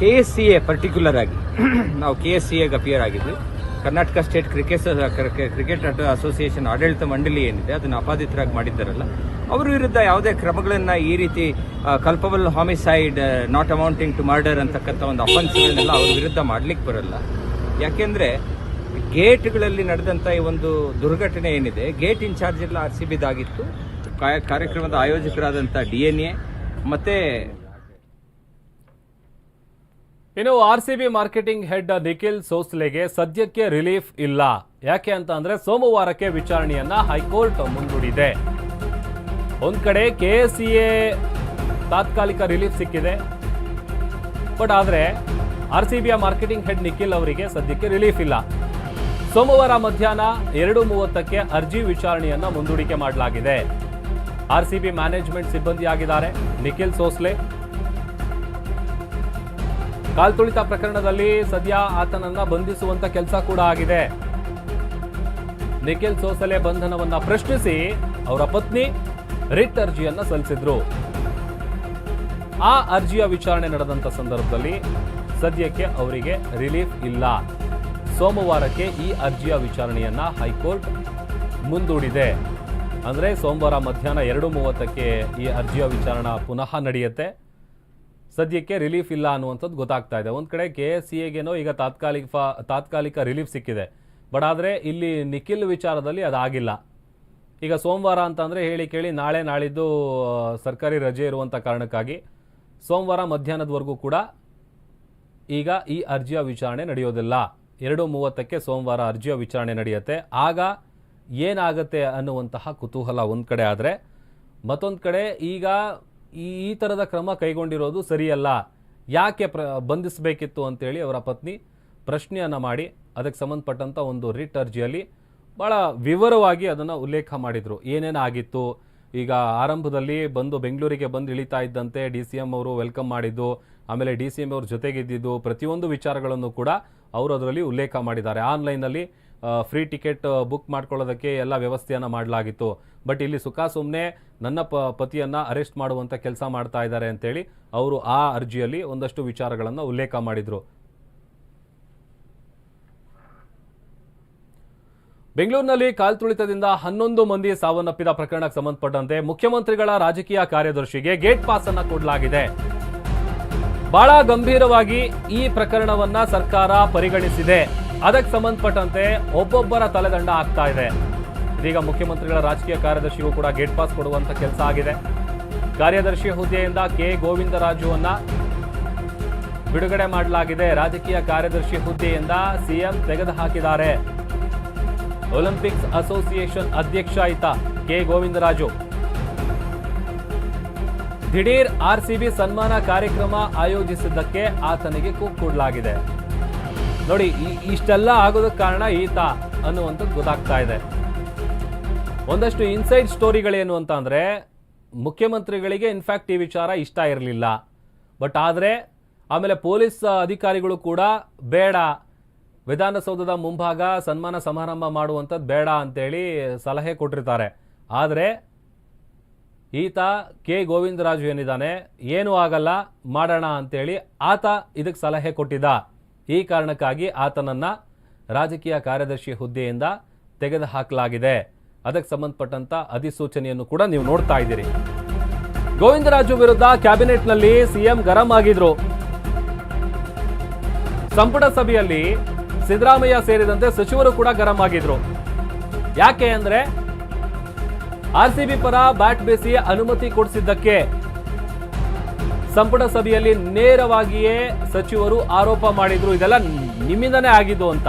K S C A particular ಆಗಿ [clears throat] ನಾವು ಕೆ ಎಸ್ ಸಿ ಎಗೆ appear ಆಗಿದ್ವಿ. Karnataka state cricket cricket association ಆಡಳಿತ ಮಂಡಳಿ ಏನಿದೆ, ಅದನ್ನು ಅಪಾದಿತರಾಗಿ ಮಾಡಿದ್ದಾರಲ್ಲ, ಅವರ ವಿರುದ್ಧ ಯಾವುದೇ ಕ್ರಮಗಳನ್ನು ಈ ರೀತಿ culpable homicide not amounting to murder ಅಂತಕ್ಕಂಥ ಒಂದು ಅಫೆನ್ಸ್ಗಳನ್ನೆಲ್ಲ ಅವ್ರ ವಿರುದ್ಧ ಮಾಡ್ಲಿಕ್ಕೆ ಬರಲ್ಲ. ಯಾಕೆಂದರೆ ಗೇಟ್ಗಳಲ್ಲಿ ನಡೆದಂಥ ಈ ಒಂದು ದುರ್ಘಟನೆ ಏನಿದೆ, ಗೇಟ್ ಇನ್ಚಾರ್ಜ್ ಎಲ್ಲ ಆರ್ ಸಿ ಬಿದಾಗಿತ್ತು. ಕಾರ್ಯಕ್ರಮದ ಆಯೋಜಕರಾದಂಥ ಡಿ ಎನ್ ಎ, ಮತ್ತೆ ಇನ್ನು R C B marketing head Nikhil ಸೋಸ್ಲೆಗೆ ಸದ್ಯಕ್ಕೆ ರಿಲೀಫ್ ಇಲ್ಲ. ಯಾಕೆ ಅಂತ ಅಂದ್ರೆ ಸೋಮವಾರಕ್ಕೆ ವಿಚಾರಣೆಯನ್ನ ಹೈಕೋರ್ಟ್ ಮುಂದೂಡಿದೆ. ಒಂದ್ ಕಡೆ ಕೆ ಎಸ್ ತಾತ್ಕಾಲಿಕ ರಿಲೀಫ್ ಸಿಕ್ಕಿದೆ. ಬಟ್ ಆದ್ರೆ R C B marketing head Nikhil ಅವರಿಗೆ ಸದ್ಯಕ್ಕೆ ರಿಲೀಫ್ ಇಲ್ಲ. ಸೋಮವಾರ ಮಧ್ಯಾಹ್ನ ಎರಡು ಮೂವತ್ತಕ್ಕೆ ಅರ್ಜಿ ವಿಚಾರಣೆಯನ್ನ ಮುಂದೂಡಿಕೆ ಮಾಡಲಾಗಿದೆ. ಆರ್ ಸಿ ಬಿ ಮ್ಯಾನೇಜ್ಮೆಂಟ್ ಸಿಬ್ಬಂದಿಯಾಗಿದ್ದಾರೆ. ನಿಖಿಲ್ ಸೋಸ್ಲೆ ಕಾಲ್ತುಳಿತ ಪ್ರಕರಣದಲ್ಲಿ ಸದ್ಯ ಆತನನ್ನ ಬಂಧಿಸುವಂತ ಕೆಲಸ ಕೂಡ ಆಗಿದೆ. ನಿಖಿಲ್ ಸೋಸಲೆ ಬಂಧನವನ್ನ ಪ್ರಶ್ನಿಸಿ ಅವರ ಪತ್ನಿ ರಿಟ್ ಅರ್ಜಿಯನ್ನ ಸಲ್ಲಿಸಿದ್ರು. ಆ ಅರ್ಜಿಯ ವಿಚಾರಣೆ ನಡೆದಂತ ಸಂದರ್ಭದಲ್ಲಿ ಸದ್ಯಕ್ಕೆ ಅವರಿಗೆ ರಿಲೀಫ್ ಇಲ್ಲ. ಸೋಮವಾರಕ್ಕೆ ಈ ಅರ್ಜಿಯ ವಿಚಾರಣೆಯನ್ನ ಹೈಕೋರ್ಟ್ ಮುಂದೂಡಿದೆ. ಅಂದ್ರೆ ಸೋಮವಾರ ಮಧ್ಯಾಹ್ನ ಎರಡು ಮೂವತ್ತಕ್ಕೆ ಈ ಅರ್ಜಿಯ ವಿಚಾರಣೆ ಪುನಃ ನಡೆಯುತ್ತೆ. ಸದ್ಯಕ್ಕೆ ರಿಲೀಫ್ ಇಲ್ಲ ಅನ್ನುವಂಥದ್ದು ಗೊತ್ತಾಗ್ತಾ ಇದೆ. ಒಂದು ಕಡೆ ಕೆ ಎಸ್ ಸಿ ಎಗೇನೋ ಈಗ ತಾತ್ಕಾಲಿಕ ತಾತ್ಕಾಲಿಕ ರಿಲೀಫ್ ಸಿಕ್ಕಿದೆ. ಬಟ್ ಆದರೆ ಇಲ್ಲಿ ನಿಖಿಲ್ ವಿಚಾರದಲ್ಲಿ ಅದಾಗಿಲ್ಲ ಈಗ ಸೋಮವಾರ ಅಂತಂದರೆ ಹೇಳಿ ಕೇಳಿ ನಾಳೆ ನಾಳಿದ್ದು ಸರ್ಕಾರಿ ರಜೆ ಇರುವಂಥ ಕಾರಣಕ್ಕಾಗಿ ಸೋಮವಾರ ಮಧ್ಯಾಹ್ನದವರೆಗೂ ಕೂಡ ಈಗ ಈ ಅರ್ಜಿಯ ವಿಚಾರಣೆ ನಡೆಯೋದಿಲ್ಲ. ಎರಡು ಮೂವತ್ತಕ್ಕೆ ಸೋಮವಾರ ಅರ್ಜಿಯ ವಿಚಾರಣೆ ನಡೆಯುತ್ತೆ. ಆಗ ಏನಾಗುತ್ತೆ ಅನ್ನುವಂತಹ ಕುತೂಹಲ ಒಂದು ಕಡೆ ಆದರೆ ಮತ್ತೊಂದು ಕಡೆ ಈಗ ಈ ಈ ಥರದ ಕ್ರಮ ಕೈಗೊಂಡಿರೋದು ಸರಿಯಲ್ಲ. ಯಾಕೆ ಪ್ರ, ಬಂಧಿಸಬೇಕಿತ್ತು ಅಂತೇಳಿ ಅವರ ಪತ್ನಿ ಪ್ರಶ್ನೆಯನ್ನು ಮಾಡಿ ಅದಕ್ಕೆ ಸಂಬಂಧಪಟ್ಟಂಥ ಒಂದು ರಿಟ್ ಅರ್ಜಿಯಲ್ಲಿ ಭಾಳ ವಿವರವಾಗಿ ಅದನ್ನು ಉಲ್ಲೇಖ ಮಾಡಿದರು. ಏನೇನು ಆಗಿತ್ತು? ಈಗ ಆರಂಭದಲ್ಲಿ ಬಂದು ಬೆಂಗಳೂರಿಗೆ ಬಂದು ಇಳಿತಾ ಇದ್ದಂತೆ ಡಿ ಸಿ ಎಂ ಅವರು ವೆಲ್ಕಮ್ ಮಾಡಿದ್ದು, ಆಮೇಲೆ ಡಿ ಸಿ ಎಂ ಅವ್ರ ಜೊತೆಗಿದ್ದಿದ್ದು, ಪ್ರತಿಯೊಂದು ವಿಚಾರಗಳನ್ನು ಕೂಡ ಅವರು ಅದರಲ್ಲಿ ಉಲ್ಲೇಖ ಮಾಡಿದ್ದಾರೆ. ಆನ್ಲೈನಲ್ಲಿ ಫ್ರೀ ಟಿಕೆಟ್ ಬುಕ್ ಮಾಡ್ಕೊಳ್ಳೋದಕ್ಕೆ ಎಲ್ಲ ವ್ಯವಸ್ಥೆಯನ್ನು ಮಾಡಲಾಗಿತ್ತು. ಬಟ್ ಇಲ್ಲಿ ಸುಖ ಸುಮ್ಮನೆ ನನ್ನ ಪ, ಪತಿಯನ್ನು ಅರೆಸ್ಟ್ ಮಾಡುವಂಥ ಕೆಲಸ ಮಾಡ್ತಾ ಇದ್ದಾರೆ ಅಂತೇಳಿ ಅವರು ಆ ಅರ್ಜಿಯಲ್ಲಿ ಒಂದಷ್ಟು ವಿಚಾರಗಳನ್ನು ಉಲ್ಲೇಖ ಮಾಡಿದರು. ಬೆಂಗಳೂರಿನಲ್ಲಿ ಕಾಲ್ತುಳಿತದಿಂದ ಹನ್ನೊಂದು ಮಂದಿ ಸಾವನ್ನಪ್ಪಿದ ಪ್ರಕರಣಕ್ಕೆ ಸಂಬಂಧಪಟ್ಟಂತೆ ಮುಖ್ಯಮಂತ್ರಿಗಳ ರಾಜಕೀಯ ಕಾರ್ಯದರ್ಶಿಗೆ ಗೇಟ್ ಪಾಸ್ ಅನ್ನು ಕೊಡಲಾಗಿದೆ. ಬಹಳ ಗಂಭೀರವಾಗಿ ಈ ಪ್ರಕರಣವನ್ನ ಸರ್ಕಾರ ಪರಿಗಣಿಸಿದೆ. ಅದಕ್ಕೆ ಸಂಬಂಧಪಟ್ಟಂತೆ ಒಬ್ಬೊಬ್ಬರ ತಲೆದಂಡ ಆಗ್ತಾ ಇದೆ. ಇದೀಗ ಮುಖ್ಯಮಂತ್ರಿಗಳ ರಾಜಕೀಯ ಕಾರ್ಯದರ್ಶಿಗೂ ಕೂಡ ಗೇಟ್ ಪಾಸ್ ಕೊಡುವಂತ ಕೆಲಸ ಆಗಿದೆ. ಕಾರ್ಯದರ್ಶಿ ಹುದ್ದೆಯಿಂದ ಕೆ. ಗೋವಿಂದರಾಜುವನ್ನ ಬಿಡುಗಡೆ ಮಾಡಲಾಗಿದೆ. ರಾಜಕೀಯ ಕಾರ್ಯದರ್ಶಿ ಹುದ್ದೆಯಿಂದ ಸಿಎಂ ತೆಗೆದುಹಾಕಿದ್ದಾರೆ. ಒಲಿಂಪಿಕ್ಸ್ ಅಸೋಸಿಯೇಷನ್ ಅಧ್ಯಕ್ಷ ಆಯ್ತ ಕೆ. ಗೋವಿಂದರಾಜು. ದಿಢೀರ್ ಆರ್ಸಿಬಿ ಸನ್ಮಾನ ಕಾರ್ಯಕ್ರಮ ಆಯೋಜಿಸಿದ್ದಕ್ಕೆ ಆತನಿಗೆ ಕುಕ್ ಕೊಡಲಾಗಿದೆ. ನೋಡಿ ಇಷ್ಟೆಲ್ಲ ಆಗೋದಕ್ಕೆ ಕಾರಣ ಈತ ಅನ್ನುವಂಥದ್ದು ಗೊತ್ತಾಗ್ತಾ ಇದೆ. ಒಂದಷ್ಟು ಇನ್ಸೈಡ್ ಸ್ಟೋರಿಗಳೇನು ಅಂತ ಅಂದರೆ, ಮುಖ್ಯಮಂತ್ರಿಗಳಿಗೆ ಇನ್ಫ್ಯಾಕ್ಟ್ ಈ ವಿಚಾರ ಇಷ್ಟ ಇರಲಿಲ್ಲ. ಬಟ್ ಆದರೆ, ಆಮೇಲೆ ಪೊಲೀಸ್ ಅಧಿಕಾರಿಗಳು ಕೂಡ ಬೇಡ, ವಿಧಾನಸೌಧದ ಮುಂಭಾಗ ಸನ್ಮಾನ ಸಮಾರಂಭ ಮಾಡುವಂಥದ್ದು ಬೇಡ ಅಂತೇಳಿ ಸಲಹೆ ಕೊಟ್ಟಿರ್ತಾರೆ. ಆದರೆ, ಈತ ಕೆ ಗೋವಿಂದರಾಜು ಏನಿದ್ದಾನೆ, ಏನೂ ಆಗಲ್ಲ, ಮಾಡೋಣ ಅಂತೇಳಿ ಆತ ಇದಕ್ಕೆ ಸಲಹೆ ಕೊಟ್ಟಿದ್ದ. ಈ ಕಾರಣಕ್ಕಾಗಿ ಆತನನ್ನು ರಾಜಕೀಯ ಕಾರ್ಯದರ್ಶಿ ಹುದ್ದೆಯಿಂದ ತೆಗೆದುಹಾಕಲಾಗಿದೆ. ಅದಕ್ಕೆ ಸಂಬಂಧಪಟ್ಟಂತ ಅಧಿಸೂಚನೆಯನ್ನು ಕೂಡ ನೀವು ನೋಡ್ತಾ ಇದ್ದೀರಿ. ಗೋವಿಂದರಾಜು ವಿರುದ್ಧ ಕ್ಯಾಬಿನೆಟ್ನಲ್ಲಿ ಸಿಎಂ ಗರಂ ಆಗಿದ್ರು. ಸಂಪುಟ ಸಭೆಯಲ್ಲಿ ಸಿದ್ದರಾಮಯ್ಯ ಸೇರಿದಂತೆ ಸಚಿವರು ಕೂಡ ಗರಂ ಆಗಿದ್ರು. ಯಾಕೆ ಅಂದ್ರೆ ಆರ್ ಸಿ ಬಿ ಪರ ಬ್ಯಾಟ್ ಬೇಸಿ ಅನುಮತಿ ಕೊಡಿಸಿದ್ದಕ್ಕೆ ಸಂಪುಟ ಸಭೆಯಲ್ಲಿ ನೇರವಾಗಿಯೇ ಸಚಿವರು ಆರೋಪ ಮಾಡಿದ್ರು. ಇದೆಲ್ಲ ನಿಮ್ಮಿಂದನೇ ಆಗಿದ್ದು ಅಂತ.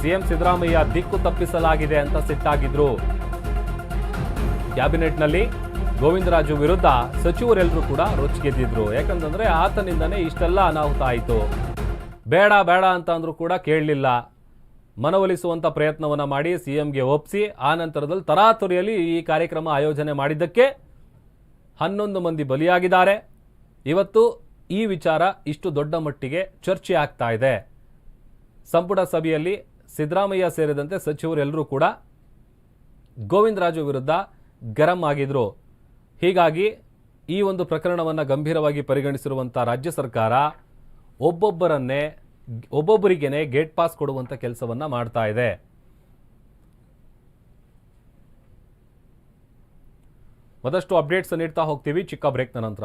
ಸಿಎಂ ಸಿದ್ದರಾಮಯ್ಯ ದಿಕ್ಕು ತಪ್ಪಿಸಲಾಗಿದೆ ಅಂತ ಸಿಟ್ಟಾಗಿದ್ರು. ಕ್ಯಾಬಿನೆಟ್ನಲ್ಲಿ ಗೋವಿಂದರಾಜು ವಿರುದ್ಧ ಸಚಿವರೆಲ್ಲರೂ ಕೂಡ ರೊಚ್ಚಿಗೆದ್ದಿದ್ರು. ಯಾಕಂತಂದ್ರೆ ಆತನಿಂದನೇ ಇಷ್ಟೆಲ್ಲ ಅನಾಹುತ ಆಯಿತು. ಬೇಡ ಬೇಡ ಅಂತ ಅಂದ್ರೂ ಕೂಡ ಕೇಳಲಿಲ್ಲ. ಮನವೊಲಿಸುವಂಥ ಪ್ರಯತ್ನವನ್ನು ಮಾಡಿ ಸಿಎಂಗೆ ಒಪ್ಪಿಸಿ ಆ ನಂತರದಲ್ಲಿ ತರಾತುರಿಯಲ್ಲಿ ಈ ಕಾರ್ಯಕ್ರಮ ಆಯೋಜನೆ ಮಾಡಿದ್ದಕ್ಕೆ ಹನ್ನೊಂದು ಮಂದಿ ಬಲಿಯಾಗಿದ್ದಾರೆ. ಇವತ್ತು ಈ ವಿಚಾರ ಇಷ್ಟು ದೊಡ್ಡ ಮಟ್ಟಿಗೆ ಚರ್ಚೆ ಆಗ್ತಾ ಇದೆ. ಸಂಪುಟ ಸಭೆಯಲ್ಲಿ ಸಿದ್ದರಾಮಯ್ಯ ಸೇರಿದಂತೆ ಸಚಿವರೆಲ್ಲರೂ ಕೂಡ ಗೋವಿಂದರಾಜು ವಿರುದ್ಧ ಗರಂ ಆಗಿದ್ರು. ಹೀಗಾಗಿ ಈ ಒಂದು ಪ್ರಕರಣವನ್ನು ಗಂಭೀರವಾಗಿ ಪರಿಗಣಿಸಿರುವಂಥ ರಾಜ್ಯ ಸರ್ಕಾರ ಒಬ್ಬೊಬ್ಬರನ್ನೇ, ಒಬ್ಬೊಬ್ಬರಿಗೇನೆ ಗೇಟ್ ಪಾಸ್ ಕೊಡುವಂಥ ಕೆಲಸವನ್ನು ಮಾಡ್ತಾ ಇದೆ. ಮತ್ತಷ್ಟು ಅಪ್ಡೇಟ್ಸ್ ನೀಡ್ತಾ ಹೋಗ್ತೀವಿ. ಚಿಕ್ಕ ಬ್ರೇಕ್ನ ನಂತರ.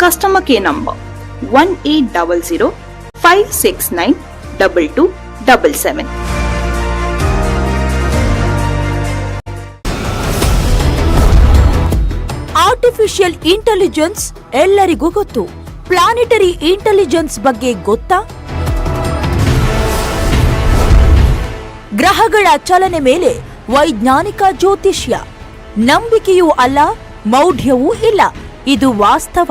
Customer care number 1800 569 2277. Artificial intelligence ಎಲ್ಲರಿಗೂ ಗೊತ್ತು. ಪ್ಲಾನೆಟರಿ ಇಂಟೆಲಿಜೆನ್ಸ್ ಬಗ್ಗೆ ಗೊತ್ತಾ? ಗ್ರಹಗಳ ಚಲನೆ ಮೇಲೆ ವೈಜ್ಞಾನಿಕ ಜ್ಯೋತಿಷ್ಯ. ನಂಬಿಕೆಯೂ ಅಲ್ಲ, ಮೌಢ್ಯವೂ ಇಲ್ಲ. ಇದು ವಾಸ್ತವ.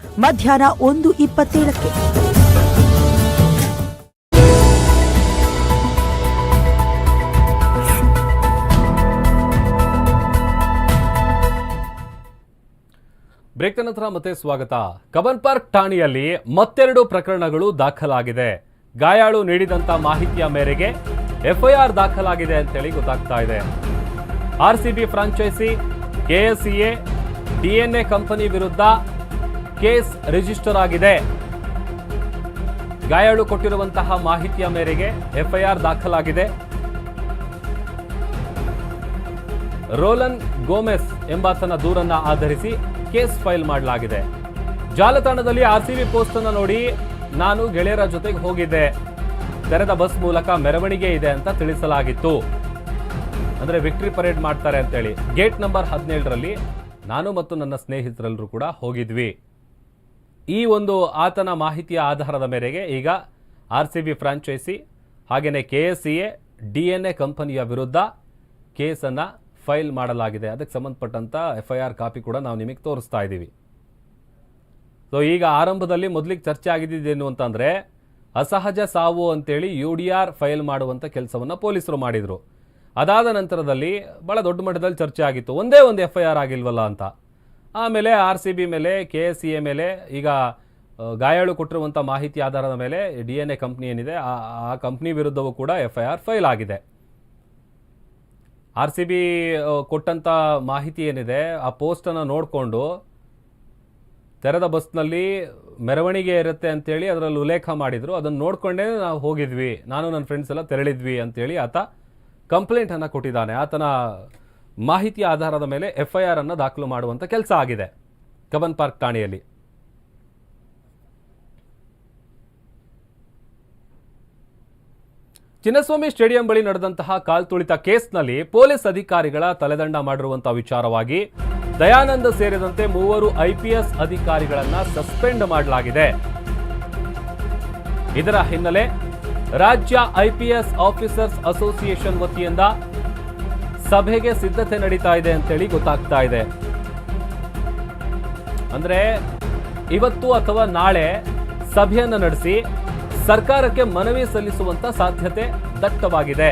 ಮಧ್ಯಾಹ್ನ ಒಂದು ಇಪ್ಪತ್ತೇಳಕ್ಕೆ. ಬ್ರೇಕ್ ನಂತರ ಮತ್ತೆ ಸ್ವಾಗತ. ಕಬನ್ ಪಾರ್ಕ್ ಠಾಣೆಯಲ್ಲಿ ಮತ್ತೆರಡು ಪ್ರಕರಣಗಳು ದಾಖಲಾಗಿದೆ. ಗಾಯಾಳು ನೀಡಿದಂತ ಮಾಹಿತಿಯ ಮೇರೆಗೆ ಎಫ್ಐಆರ್ ದಾಖಲಾಗಿದೆ ಅಂತೇಳಿ ಗೊತ್ತಾಗ್ತಾ ಇದೆ. RCB franchise KSCA DNA company ವಿರುದ್ಧ ಕೇಸ್ ರಿಜಿಸ್ಟರ್ ಆಗಿದೆ. ಗಾಯಾಳು ಕೊಟ್ಟಿರುವಂತಹ ಮಾಹಿತಿಯ ಮೇರೆಗೆ ಎಫ್ಐಆರ್ ದಾಖಲಾಗಿದೆ. ರೋಲನ್ ಗೋಮೆಸ್ ಎಂಬಾತನ ದೂರನ್ನ ಆಧರಿಸಿ ಕೇಸ್ ಫೈಲ್ ಮಾಡಲಾಗಿದೆ. ಜಾಲತಾಣದಲ್ಲಿ ಆರ್ಸಿಬಿ ಪೋಸ್ಟ್ ಅನ್ನು ನೋಡಿ ನಾನು ಗೆಳೆಯರ ಜೊತೆಗೆ ಹೋಗಿದ್ದೆ. ತೆರೆದ ಬಸ್ ಮೂಲಕ ಮೆರವಣಿಗೆ ಇದೆ ಅಂತ ತಿಳಿಸಲಾಗಿತ್ತು. ಅಂದ್ರೆ ವಿಕ್ಟ್ರಿ ಪರೇಡ್ ಮಾಡ್ತಾರೆ ಅಂತೇಳಿ. ಗೇಟ್ ನಂಬರ್ ಹದಿನೇಳರಲ್ಲಿ ನಾನು ಮತ್ತು ನನ್ನ ಸ್ನೇಹಿತರೆಲ್ಲರೂ ಕೂಡ ಹೋಗಿದ್ವಿ. ಈ ಒಂದು ಆತನ ಮಾಹಿತಿಯ ಆಧಾರದ ಮೇರೆಗೆ ಈಗ ಆರ್ ಸಿ ಬಿ ಫ್ರಾಂಚೈಸಿ ಹಾಗೆಯೇ K S C A D N A ಕಂಪನಿಯ ವಿರುದ್ಧ ಕೇಸನ್ನು ಫೈಲ್ ಮಾಡಲಾಗಿದೆ. ಅದಕ್ಕೆ ಸಂಬಂಧಪಟ್ಟಂಥ ಎಫ್ ಐ ಆರ್ ಕಾಪಿ ಕೂಡ ನಾವು ನಿಮಗೆ ತೋರಿಸ್ತಾ ಇದ್ದೀವಿ. ಸೊ ಈಗ ಆರಂಭದಲ್ಲಿ ಮೊದಲಿಗೆ ಚರ್ಚೆ ಆಗಿದ್ದೇನು ಅಂತಂದರೆ, ಅಸಹಜ ಸಾವು ಅಂತೇಳಿ ಯು ಡಿ ಆರ್ ಫೈಲ್ ಮಾಡುವಂಥ ಕೆಲಸವನ್ನು ಪೊಲೀಸರು ಮಾಡಿದರು. ಅದಾದ ನಂತರದಲ್ಲಿ ಭಾಳ ದೊಡ್ಡ ಮಟ್ಟದಲ್ಲಿ ಚರ್ಚೆ ಆಗಿತ್ತು. ಒಂದೇ ಒಂದು ಎಫ್ ಐ ಆರ್ ಆಗಿಲ್ವಲ್ಲ ಅಂತ. ಆಮೇಲೆ ಆರ್ ಸಿ ಬಿ ಮೇಲೆ ಕೆ ಎಸ್ ಸಿ ಎ ಮೇಲೆ ಈಗ ಗಾಯಾಳು ಕೊಟ್ಟಿರುವಂಥ ಮಾಹಿತಿ ಆಧಾರದ ಮೇಲೆ ಡಿ ಎನ್ ಎ ಕಂಪ್ನಿ ಏನಿದೆ, ಆ- ಕಂಪ್ನಿ ವಿರುದ್ಧವೂ ಕೂಡ ಎಫ್ ಐ ಆರ್ ಫೈಲ್ ಆಗಿದೆ. ಆರ್ ಸಿ ಬಿ ಕೊಟ್ಟಂಥ ಮಾಹಿತಿ ಏನಿದೆ, ಆ ಪೋಸ್ಟನ್ನು ನೋಡಿಕೊಂಡು ತೆರೆದ ಬಸ್ನಲ್ಲಿ ಮೆರವಣಿಗೆ ಇರುತ್ತೆ ಅಂತೇಳಿ ಅದರಲ್ಲಿ ಉಲ್ಲೇಖ ಮಾಡಿದರು. ಅದನ್ನು ನೋಡಿಕೊಂಡೇ ನಾವು ಹೋಗಿದ್ವಿ. ನಾನು, ನನ್ನ ಫ್ರೆಂಡ್ಸ್ ಎಲ್ಲ ತೆರಳಿದ್ವಿ ಅಂತೇಳಿ ಆತ ಕಂಪ್ಲೇಂಟನ್ನು ಕೊಟ್ಟಿದ್ದಾನೆ. ಆತನ ಮಾಹಿತಿಯ ಆಧಾರದ ಮೇಲೆ ಎಫ್ಐಆರ್ ಅನ್ನು ದಾಖಲು ಮಾಡುವಂಥ ಕೆಲಸ ಆಗಿದೆ. ಕಬನ್ ಪಾರ್ಕ್ ಠಾಣೆಯಲ್ಲಿ. ಚಿನ್ನಸ್ವಾಮಿ ಸ್ಟೇಡಿಯಂ ಬಳಿ ನಡೆದಂತಹ ಕಾಲ್ತುಳಿತ ಕೇಸ್ನಲ್ಲಿ ಪೊಲೀಸ್ ಅಧಿಕಾರಿಗಳ ತಲೆದಂಡ ಮಾಡಿರುವಂತಹ ವಿಚಾರವಾಗಿ ದಯಾನಂದ ಸೇರಿದಂತೆ ಮೂವರು ಐಪಿಎಸ್ ಅಧಿಕಾರಿಗಳನ್ನ ಸಸ್ಪೆಂಡ್ ಮಾಡಲಾಗಿದೆ. ಇದರ ಹಿನ್ನೆಲೆ ರಾಜ್ಯ ಐಪಿಎಸ್ ಆಫೀಸರ್ಸ್ ಅಸೋಸಿಯೇಷನ್ ವತಿಯಿಂದ ಸಭೆಗೆ ಸಿದ್ಧತೆ ನಡೀತಾ ಇದೆ ಅಂತೇಳಿ ಗೊತ್ತಾಗ್ತಾ ಇದೆ. ಅಂದ್ರೆ ಇವತ್ತು ಅಥವಾ ನಾಳೆ ಸಭೆಯನ್ನು ನಡೆಸಿ ಸರ್ಕಾರಕ್ಕೆ ಮನವಿ ಸಲ್ಲಿಸುವಂತ ಸಾಧ್ಯತೆ ದಟ್ಟವಾಗಿದೆ.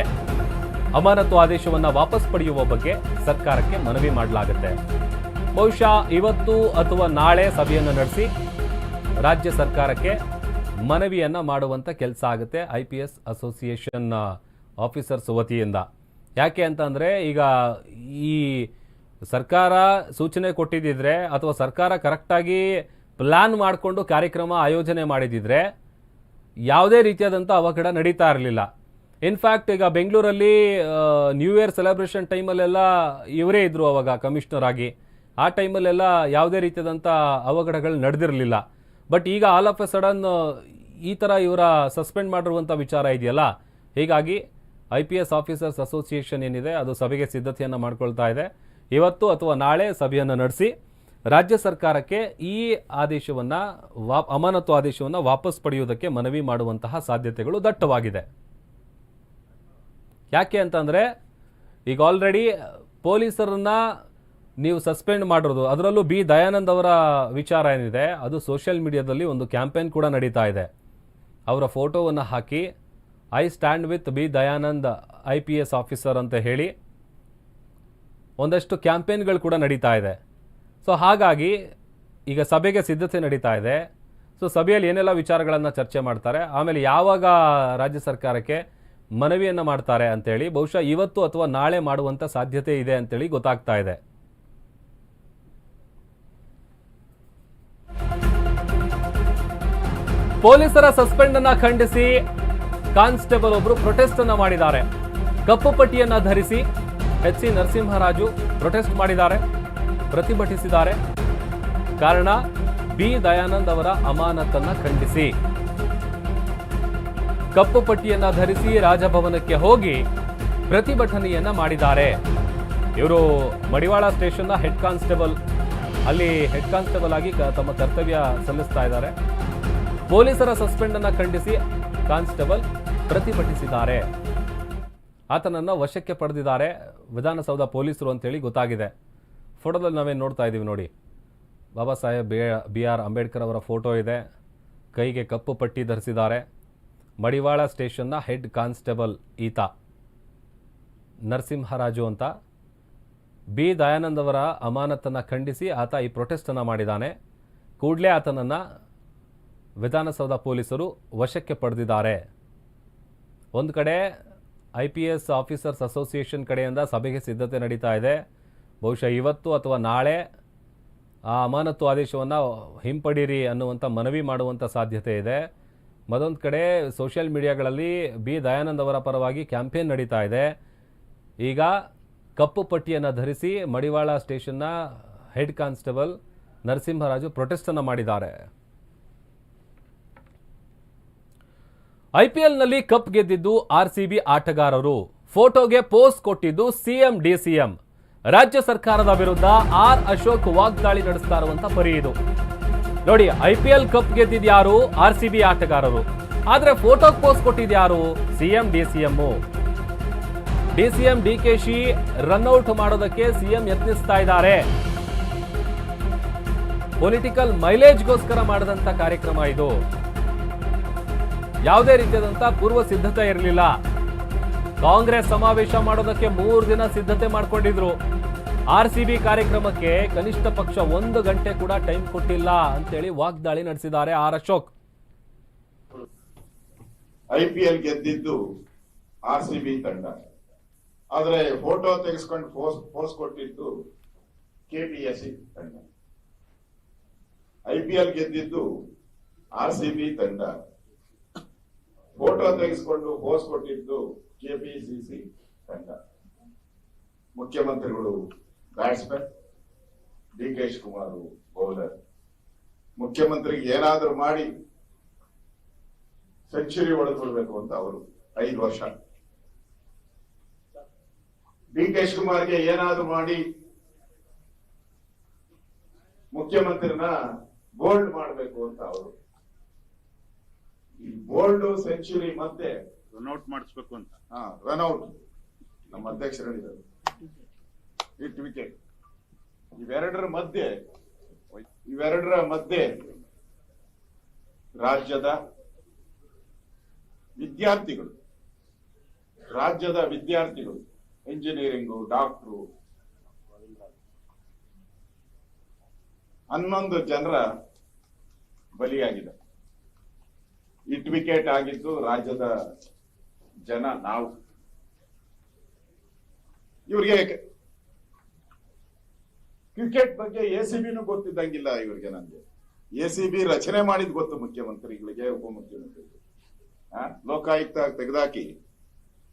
ಅಮಾನತು ಆದೇಶವನ್ನ ವಾಪಸ್ ಪಡೆಯುವ ಬಗ್ಗೆ ಸರ್ಕಾರಕ್ಕೆ ಮನವಿ ಮಾಡಲಾಗುತ್ತೆ. ಬಹುಶಃ ಇವತ್ತು ಅಥವಾ ನಾಳೆ ಸಭೆಯನ್ನು ನಡೆಸಿ ರಾಜ್ಯ ಸರ್ಕಾರಕ್ಕೆ ಮನವಿಯನ್ನ ಮಾಡುವಂತ ಕೆಲಸ ಆಗುತ್ತೆ I P S association officers ವತಿಯಿಂದ. ಯಾಕೆ ಅಂತಂದರೆ ಈಗ ಈ ಸರ್ಕಾರ ಸೂಚನೆ ಕೊಟ್ಟಿದ್ದಿದ್ರೆ ಅಥವಾ ಸರ್ಕಾರ ಕರೆಕ್ಟಾಗಿ ಪ್ಲ್ಯಾನ್ ಮಾಡಿಕೊಂಡು ಕಾರ್ಯಕ್ರಮ ಆಯೋಜನೆ ಮಾಡಿದಿದ್ರೆ ಯಾವುದೇ ರೀತಿಯಾದಂಥ ಅವಘಡ ನಡೀತಾ ಇರಲಿಲ್ಲ. ಇನ್ಫ್ಯಾಕ್ಟ್ ಈಗ ಬೆಂಗಳೂರಲ್ಲಿ ನ್ಯೂ ಇಯರ್ ಸೆಲೆಬ್ರೇಷನ್ ಟೈಮಲ್ಲೆಲ್ಲ ಇವರೇ ಇದ್ದರು ಅವಾಗ ಕಮಿಷನರ್ ಆಗಿ. ಆ ಟೈಮಲ್ಲೆಲ್ಲ ಯಾವುದೇ ರೀತಿಯಾದಂಥ ಅವಘಡಗಳು ನಡೆದಿರಲಿಲ್ಲ. ಬಟ್ ಈಗ ಆಲ್ ಆಫ್ ಎ ಸಡನ್ ಈ ಥರ ಇವರ ಸಸ್ಪೆಂಡ್ ಮಾಡಿರುವಂಥ ವಿಚಾರ ಇದೆಯಲ್ಲ? ಹೀಗಾಗಿ I P S officers association ಏನಿದೆ, ಅದು ಸಭೆಗೆ ಸಿದ್ಧತೆಯನ್ನು ಮಾಡಿಕೊಳ್ತಾ ಇದೆ. ಇವತ್ತು ಅಥವಾ ನಾಳೆ ಸಭೆಯನ್ನು ನಡೆಸಿ ರಾಜ್ಯ ಸರ್ಕಾರಕ್ಕೆ ಈ ಆದೇಶವನ್ನು ವಾ ಅಮಾನತು ಆದೇಶವನ್ನು ವಾಪಸ್ ಪಡೆಯುವುದಕ್ಕೆ ಮನವಿ ಮಾಡುವಂತಹ ಸಾಧ್ಯತೆಗಳು ದಟ್ಟವಾಗಿದೆ. ಯಾಕೆ ಅಂತಂದರೆ, ಈಗ ಆಲ್ರೆಡಿ ಪೊಲೀಸರನ್ನ ನೀವು ಸಸ್ಪೆಂಡ್ ಮಾಡಿರೋದು, ಅದರಲ್ಲೂ ಬಿ ದಯಾನಂದ್ ಅವರ ವಿಚಾರ ಏನಿದೆ, ಅದು ಸೋಷಿಯಲ್ ಮೀಡಿಯಾದಲ್ಲಿ ಒಂದು ಕ್ಯಾಂಪೇನ್ ಕೂಡ ನಡೀತಾ ಇದೆ. ಅವರ ಫೋಟೋವನ್ನು ಹಾಕಿ I stand with B Dayananda I P S officer ಅಂತ ಹೇಳಿ ಒಂದಷ್ಟು ಕ್ಯಾಂಪೇನ್ಗಳು ಕೂಡ ನಡೀತಾ ಇದೆ. ಸೊ ಹಾಗಾಗಿ ಈಗ ಸಭೆಗೆ ಸಿದ್ಧತೆ ನಡೀತಾ ಇದೆ. ಸೊ ಸಭೆಯಲ್ಲಿ ಏನೆಲ್ಲ ವಿಚಾರಗಳನ್ನು ಚರ್ಚೆ ಮಾಡ್ತಾರೆ? ಆಮೇಲೆ ಯಾವಾಗ ರಾಜ್ಯ ಸರ್ಕಾರಕ್ಕೆ ಮನವಿಯನ್ನು ಮಾಡ್ತಾರೆ ಅಂತೇಳಿ ಬಹುಶಃ ಇವತ್ತು ಅಥವಾ ನಾಳೆ ಮಾಡುವಂಥ ಸಾಧ್ಯತೆ ಇದೆ ಅಂತೇಳಿ ಗೊತ್ತಾಗ್ತಾ ಇದೆ. ಪೊಲೀಸರ ಸಸ್ಪೆಂಡ್ ಖಂಡಿಸಿ ಕಾನ್ಸ್ಟೇಬಲ್ ಒಬ್ಬರು ಪ್ರೊಟೆಸ್ಟ್ ಅನ್ನ ಮಾಡಿದ್ದಾರೆ. ಕಪ್ಪು ಪಟ್ಟಿಯನ್ನ ಧರಿಸಿ ಎಚ್ ಸಿ ನರಸಿಂಹರಾಜು ಪ್ರೊಟೆಸ್ಟ್ ಮಾಡಿದ್ದಾರೆ, ಪ್ರತಿಭಟಿಸಿದ್ದಾರೆ. ಕಾರಣ ಬಿ. ದಯಾನಂದ್ ಅವರ ಅಮಾನತನ್ನ ಖಂಡಿಸಿ. ಕಪ್ಪು ಪಟ್ಟಿಯನ್ನ ಧರಿಸಿ ರಾಜಭವನಕ್ಕೆ ಹೋಗಿ ಪ್ರತಿಭಟನೆಯನ್ನ ಮಾಡಿದ್ದಾರೆ. ಇವರು ಮಡಿವಾಳ ಸ್ಟೇಷನ್ನ ಹೆಡ್ ಕಾನ್ಸ್ಟೇಬಲ್, ಅಲ್ಲಿ ಹೆಡ್ ಕಾನ್ಸ್ಟೇಬಲ್ ಆಗಿ ತಮ್ಮ ಕರ್ತವ್ಯ ಸಲ್ಲಿಸ್ತಾ ಇದ್ದಾರೆ. ಪೊಲೀಸರ ಸಸ್ಪೆಂಡ್ ಅನ್ನ ಖಂಡಿಸಿ ಕಾನ್ಸ್ಟೇಬಲ್ ಪ್ರತಿಭಟಿಸಿದ್ದಾರೆ. ಆತನನ್ನು ವಶಕ್ಕೆ ಪಡೆದಿದ್ದಾರೆ ವಿಧಾನಸೌಧ ಪೊಲೀಸರು ಅಂತೇಳಿ ಗೊತ್ತಾಗಿದೆ. ಫೋಟೋದಲ್ಲಿ ನಾವೇನು ನೋಡ್ತಾ ಇದ್ದೀವಿ ನೋಡಿ. ಬಾಬಾ ಸಾಹೇಬ್ ಬಿ ಆರ್ ಅಂಬೇಡ್ಕರ್ ಅವರ ಫೋಟೋ ಇದೆ. ಕೈಗೆ ಕಪ್ಪು ಪಟ್ಟಿ ಧರಿಸಿದ್ದಾರೆ. ಮಡಿವಾಳ ಸ್ಟೇಷನ್ನ ಹೆಡ್ ಕಾನ್ಸ್ಟೇಬಲ್ ಈತ. ನರಸಿಂಹರಾಜು ಅಂತ. ಬಿ ದಯಾನಂದ್ ಅವರ ಅಮಾನತನ್ನು ಖಂಡಿಸಿ ಆತ ಈ ಪ್ರೊಟೆಸ್ಟನ್ನು ಮಾಡಿದ್ದಾನೆ. ಕೂಡಲೇ ಆತನನ್ನು ವಿಧಾನಸೌಧ ಪೊಲೀಸರು ವಶಕ್ಕೆ ಪಡೆದಿದ್ದಾರೆ. ಒಂದು ಕಡೆ I P S officers association ಕಡೆಯಿಂದ ಸಭೆಗೆ ಸಿದ್ಧತೆ ನಡೀತಾ ಇದೆ. ಬಹುಶಃ ಇವತ್ತು ಅಥವಾ ನಾಳೆ ಆ ಅಮಾನತು ಆದೇಶವನ್ನು ಹಿಂಪಡೀರಿ ಅನ್ನುವಂಥ ಮನವಿ ಮಾಡುವಂಥ ಸಾಧ್ಯತೆ ಇದೆ. ಮತ್ತೊಂದು ಕಡೆ ಸೋಷಿಯಲ್ ಮೀಡಿಯಾಗಳಲ್ಲಿ ಬಿ ದಯಾನಂದ್ ಅವರ ಪರವಾಗಿ ಕ್ಯಾಂಪೇನ್ ನಡೀತಾ ಇದೆ. ಈಗ ಕಪ್ಪು ಪಟ್ಟಿಯನ್ನು ಧರಿಸಿ ಮಡಿವಾಳ ಸ್ಟೇಷನ್ನ ಹೆಡ್ ಕಾನ್ಸ್ಟೇಬಲ್ ನರಸಿಂಹರಾಜು ಪ್ರೊಟೆಸ್ಟನ್ನು ಮಾಡಿದ್ದಾರೆ. ಐಪಿಎಲ್ನಲ್ಲಿ ಕಪ್ ಗೆದ್ದಿದ್ದು ಆರ್ಸಿಬಿ ಆಟಗಾರರು. ಫೋಟೋಗೆ ಪೋಸ್ ಕೊಟ್ಟಿದ್ದು ಸಿಎಂ ಡಿಸಿಎಂ ರಾಜ್ಯ ಸರ್ಕಾರದ ವಿರುದ್ಧ ಆರ್ ಅಶೋಕ್ ವಾಗ್ದಾಳಿ ನಡೆಸ್ತಾ ಇರುವಂತ ಪರಿ ಇದು. ನೋಡಿ ಐಪಿಎಲ್ ಕಪ್ ಗೆದ್ದಿದ್ ಯಾರು? ಆರ್ ಸಿ ಬಿ ಆಟಗಾರರು. ಆದ್ರೆ ಫೋಟೋಗೆ ಪೋಸ್ ಕೊಟ್ಟಿದ್ ಯಾರು? CM DCM DCM DKShi run out ಮಾಡೋದಕ್ಕೆ ಸಿಎಂ ಯತ್ನಿಸ್ತಾ ಇದ್ದಾರೆ. ಪೊಲಿಟಿಕಲ್ ಮೈಲೇಜ್ಗೋಸ್ಕರ ಮಾಡಿದಂತ ಕಾರ್ಯಕ್ರಮ ಇದು. ಯಾವುದೇ ರೀತಿಯಾದಂಥ ಪೂರ್ವ ಸಿದ್ಧತೆ ಇರಲಿಲ್ಲ. ಕಾಂಗ್ರೆಸ್ ಸಮಾವೇಶ ಮಾಡೋದಕ್ಕೆ ಮೂರು ದಿನ ಸಿದ್ಧತೆ ಮಾಡಿಕೊಂಡಿದ್ರು. ಆರ್ ಸಿ ಬಿ ಕಾರ್ಯಕ್ರಮಕ್ಕೆ ಕನಿಷ್ಠ ಪಕ್ಷ ಒಂದು ಗಂಟೆ ಕೂಡ ಟೈಮ್ ಕೊಟ್ಟಿಲ್ಲ ಅಂತೇಳಿ ವಾಗ್ದಾಳಿ ನಡೆಸಿದ್ದಾರೆ R Ashok. I P L ಗೆದ್ದಿದ್ದು ಆರ್ ಸಿ ಬಿ ತಂಡ. ಆದ್ರೆ ಫೋಟೋ ತೆಗೆಸ್ಕೊಂಡು ಫೋಸ್ ಫೋಸ್ ಕೊಟ್ಟಿದ್ದು ಕೆಪಿಎಸ್ಸಿ ತಂಡ. ಐ ಪಿ ಎಲ್ ಗೆದ್ದಿದ್ದು ಆರ್ ಸಿ ಬಿ ತಂಡ. ಫೋಟೋ ತೆಗೆಸ್ಕೊಂಡು ಬೋಸ್ ಕೊಟ್ಟಿದ್ದು ಕೆಪಿಸಿಸಿ ತಂಡ ಮುಖ್ಯಮಂತ್ರಿಗಳು, batsman D K Shivakumar bowler. ಮುಖ್ಯಮಂತ್ರಿಗೆ ಏನಾದರೂ ಮಾಡಿ ಸೆಂಚುರಿ ಒಳಗೊಳ್ಬೇಕು ಅಂತ ಅವರು ಐದು ವರ್ಷ. ಡಿ ಕೆ ಶಿವಕುಮಾರ್ಗೆ ಏನಾದರೂ ಮಾಡಿ ಮುಖ್ಯಮಂತ್ರಿನ ಬೋಲ್ಡ್ ಮಾಡಬೇಕು ಅಂತ ಅವರು ಈ ಬೋಲ್ಡ್ ಸೆಂಚುರಿ ಮತ್ತೆ ರನ್ಔಟ್ ಮಾಡಿಸ್ಬೇಕು ಅಂತ. ಹಾ ರನ್ಔಟ್ ನಮ್ಮ ಅಧ್ಯಕ್ಷರು ಹೇಳಿದರು ಇಟ್ ವಿಕೆಟ್ ಇವೆರಡರ ಮಧ್ಯೆ ಇವೆರಡರ ಮಧ್ಯೆ ರಾಜ್ಯದ ವಿದ್ಯಾರ್ಥಿಗಳು ರಾಜ್ಯದ ವಿದ್ಯಾರ್ಥಿಗಳು ಇಂಜಿನಿಯರಿಂಗು ಡಾಕ್ಟ್ರು ಹನ್ನೊಂದು ಜನರ ಬಲಿಯಾಗಿದೆ. ಇಟ್ ವಿಕೆಟ್ ಆಗಿದ್ದು ರಾಜ್ಯದ ಜನ ನಾವು. ಇವ್ರಿಗೆ ಕ್ರಿಕೆಟ್ ಬಗ್ಗೆ ಎ ಸಿ ಬಿನೂ ಗೊತ್ತಿದ್ದಂಗಿಲ್ಲ ಇವ್ರಿಗೆ ನನ್ಗೆ ಎ ಸಿ ಬಿ ರಚನೆ ಮಾಡಿದ್ ಗೊತ್ತು ಮುಖ್ಯಮಂತ್ರಿಗಳಿಗೆ ಉಪಮುಖ್ಯಮಂತ್ರಿಗಳಿಗೆ ಲೋಕಾಯುಕ್ತ ತೆಗೆದಾಕಿ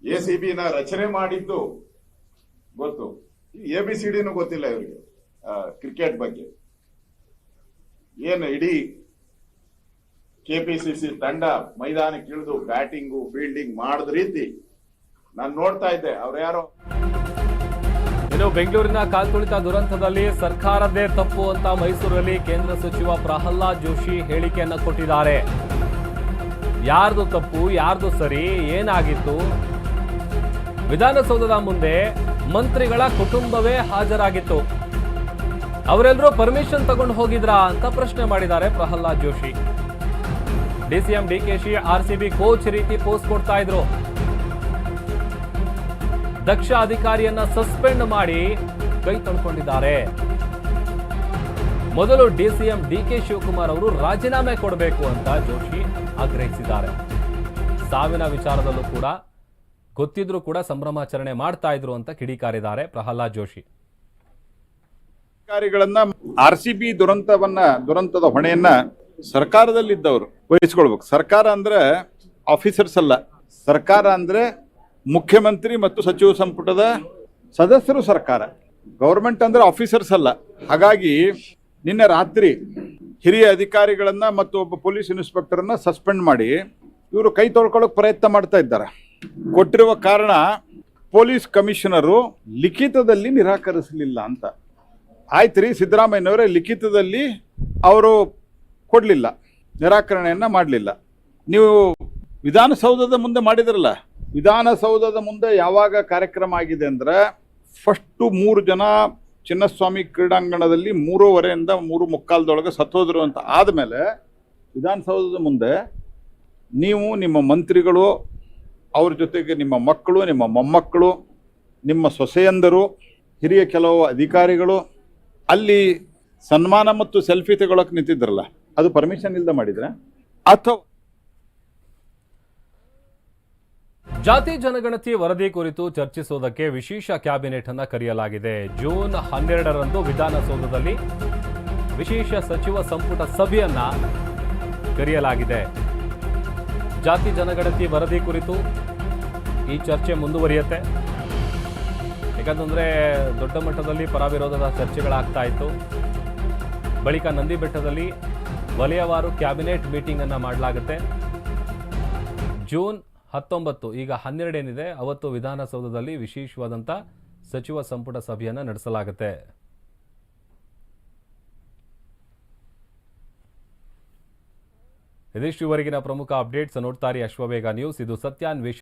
ಎ ಸಿ ಬಿನ ರಚನೆ ಮಾಡಿದ್ದು ಗೊತ್ತು. ಎ ಬಿ ಸಿ ಡಿನೂ ಗೊತ್ತಿಲ್ಲ ಇವರಿಗೆ ಕ್ರಿಕೆಟ್ ಬಗ್ಗೆ. ಏನು ಇಡೀ ಕೆಪಿಸಿಸಿ ತಂಡ ಮೈದಾನಕ್ಕೆ ಇಳಿದು ಬ್ಯಾಟಿಂಗು ಫೀಲ್ಡಿಂಗ್ ಮಾಡಿದ ರೀತಿ ನಾನು ನೋಡ್ತಾ ಇದ್ದೆ. ಅವ್ರು ಯಾರು? ಇನ್ನು ಬೆಂಗಳೂರಿನ ಕಾಲ್ತುಳಿತ ದುರಂತದಲ್ಲಿ ಸರ್ಕಾರದ್ದೇ ತಪ್ಪು ಅಂತ ಮೈಸೂರಲ್ಲಿ ಕೇಂದ್ರ ಸಚಿವ ಪ್ರಹ್ಲಾದ್ ಜೋಶಿ ಹೇಳಿಕೆಯನ್ನು ಕೊಟ್ಟಿದ್ದಾರೆ. ಯಾರ್ದು ತಪ್ಪು, ಯಾರ್ದು ಸರಿ, ಏನಾಗಿತ್ತು? ವಿಧಾನಸೌಧದ ಮುಂದೆ ಮಂತ್ರಿಗಳ ಕುಟುಂಬವೇ ಹಾಜರಾಗಿತ್ತು. ಅವರೆಲ್ಲರೂ ಪರ್ಮಿಷನ್ ತಗೊಂಡು ಹೋಗಿದ್ರಾ ಅಂತ ಪ್ರಶ್ನೆ ಮಾಡಿದ್ದಾರೆ Prahlad Joshi. DCM DKShi RCB coach ರೀತಿ ಪೋಸ್ಟ್ ಕೊಡ್ತಾ ಇದ್ರು. ದಕ್ಷ ಅಧಿಕಾರಿಯನ್ನ ಸಸ್ಪೆಂಡ್ ಮಾಡಿ ಕೈ ತೊಳ್ಕೊಂಡಿದ್ದಾರೆ. ಮೊದಲು ಡಿಸಿಎಂ ಡಿಕೆ ಶಿವಕುಮಾರ್ ಅವರು ರಾಜೀನಾಮೆ ಕೊಡಬೇಕು ಅಂತ ಜೋಶಿ ಆಗ್ರಹಿಸಿದ್ದಾರೆ. ಸಾವಿನ ವಿಚಾರದಲ್ಲೂ ಕೂಡ ಗೊತ್ತಿದ್ರೂ ಕೂಡ ಸಂಭ್ರಮಾಚರಣೆ ಮಾಡ್ತಾ ಇದ್ರು ಅಂತ ಕಿಡಿಕಾರಿದ್ದಾರೆ ಪ್ರಹ್ಲಾದ್ ಜೋಶಿ. ಅಧಿಕಾರಿಗಳನ್ನ ಆರ್ ಸಿ ಬಿ ದುರಂತವನ್ನ ದುರಂತದ ಹೊಣೆಯನ್ನ ಸರ್ಕಾರದಲ್ಲಿದ್ದವರು, ವಹಿಸ್ಕೊಳ್ಬೇಕು. ಸರ್ಕಾರ ಅಂದ್ರೆ ಆಫೀಸರ್ಸ್ ಅಲ್ಲ. ಸರ್ಕಾರ ಅಂದ್ರೆ ಮುಖ್ಯಮಂತ್ರಿ ಮತ್ತು ಸಚಿವ ಸಂಪುಟದ ಸದಸ್ಯರು ಸರ್ಕಾರ. ಗೌರ್ಮೆಂಟ್ ಅಂದ್ರೆ ಆಫೀಸರ್ಸ್ ಅಲ್ಲ. ಹಾಗಾಗಿ ನಿನ್ನೆ ರಾತ್ರಿ ಹಿರಿಯ ಅಧಿಕಾರಿಗಳನ್ನ ಮತ್ತು ಒಬ್ಬ ಪೊಲೀಸ್ ಇನ್ಸ್ಪೆಕ್ಟರ್ನ ಸಸ್ಪೆಂಡ್ ಮಾಡಿ ಇವರು ಕೈ ತೊಳ್ಕೊಳ್ಳೋಕೆ ಪ್ರಯತ್ನ ಮಾಡ್ತಾ ಇದ್ದಾರೆ. ಕೊಟ್ಟಿರುವ ಕಾರಣ ಪೊಲೀಸ್ ಕಮಿಷನರು ಲಿಖಿತದಲ್ಲಿ ನಿರಾಕರಿಸಲಿಲ್ಲ ಅಂತ. ಆಯ್ತು ರೀ ಸಿದ್ದರಾಮಯ್ಯನವರೇ, ಲಿಖಿತದಲ್ಲಿ ಅವರು ಕೊಡಲಿಲ್ಲ, ನಿರಾಕರಣೆಯನ್ನು ಮಾಡಲಿಲ್ಲ. ನೀವು ವಿಧಾನಸೌಧದ ಮುಂದೆ ಮಾಡಿದ್ರಲ್ಲ, ವಿಧಾನಸೌಧದ ಮುಂದೆ ಯಾವಾಗ ಕಾರ್ಯಕ್ರಮ ಆಗಿದೆ ಅಂದ್ರೆ ಫಸ್ಟು ಮೂರು ಜನ ಚಿನ್ನಸ್ವಾಮಿ ಕ್ರೀಡಾಂಗಣದಲ್ಲಿ ಮೂರುವರೆಯಿಂದ ಮೂರು ಮುಕ್ಕಾಲದೊಳಗೆ ಸತ್ತೋದ್ರು ಅಂತ ಆದಮೇಲೆ ವಿಧಾನಸೌಧದ ಮುಂದೆ ನೀವು ನಿಮ್ಮ ಮಂತ್ರಿಗಳು, ಅವ್ರ ಜೊತೆಗೆ ನಿಮ್ಮ ಮಕ್ಕಳು, ನಿಮ್ಮ ಮೊಮ್ಮಕ್ಕಳು, ನಿಮ್ಮ ಸೊಸೆಯಂದರು, ಹಿರಿಯ ಕೆಲವು ಅಧಿಕಾರಿಗಳು ಅಲ್ಲಿ ಸನ್ಮಾನ ಮತ್ತು ಸೆಲ್ಫಿ ತಗೊಳಕ್ಕೆ ನಿಂತಿದ್ರಲ್ಲ ಅದು ಪರ್ಮಿಷನ್ ಇಲ್ಲದೆ ಮಾಡಿದ್ರೆ? ಅಥವಾ ಜಾತಿ ಜನಗಣತಿ ವರದಿ ಕುರಿತು ಚರ್ಚಿಸುವುದಕ್ಕೆ ವಿಶೇಷ ಕ್ಯಾಬಿನೆಟ್ ಅನ್ನು ಕರೆಯಲಾಗಿದೆ. ಜೂನ್ ಹನ್ನೆರಡರಂದು ವಿಧಾನಸೌಧದಲ್ಲಿ ವಿಶೇಷ ಸಚಿವ ಸಂಪುಟ ಸಭೆಯನ್ನ ಕರೆಯಲಾಗಿದೆ. ಜಾತಿ ಜನಗಣತಿ ವರದಿ ಕುರಿತು ಈ ಚರ್ಚೆ ಮುಂದುವರಿಯುತ್ತೆ. ಯಾಕಂತಂದ್ರೆ ದೊಡ್ಡ ಮಟ್ಟದಲ್ಲಿ ಪರವಿರೋಧದ ಚರ್ಚೆಗಳಾಗ್ತಾ ಇತ್ತು. ಬಳಿಕ ನಂದಿ ಬೆಟ್ಟದಲ್ಲಿ ವಲಯವಾರು ಕ್ಯಾಬಿನೆಟ್ ಮೀಟಿಂಗ್ ಅನ್ನ ಮಾಡಲಾಗುತ್ತೆ. ಜೂನ್ ಹತ್ತೊಂಬತ್ತು, ಈಗ ಹನ್ನೆರಡೇನಿದೆ, ಅವತ್ತು ವಿಧಾನಸೌಧದಲ್ಲಿ ವಿಶೇಷವಾದಂಥ ಸಚಿವ ಸಂಪುಟ ಸಭೆಯನ್ನು ನಡೆಸಲಾಗುತ್ತೆ. ಇದಿಷ್ಟು ಇವರೆಗಿನ ಪ್ರಮುಖ ಅಪ್ಡೇಟ್ಸ್ ನೋಡ್ತಾರೆ ಅಶ್ವವೇಗ ನ್ಯೂಸ್. ಇದು ಸತ್ಯಾನ್ವೇಷ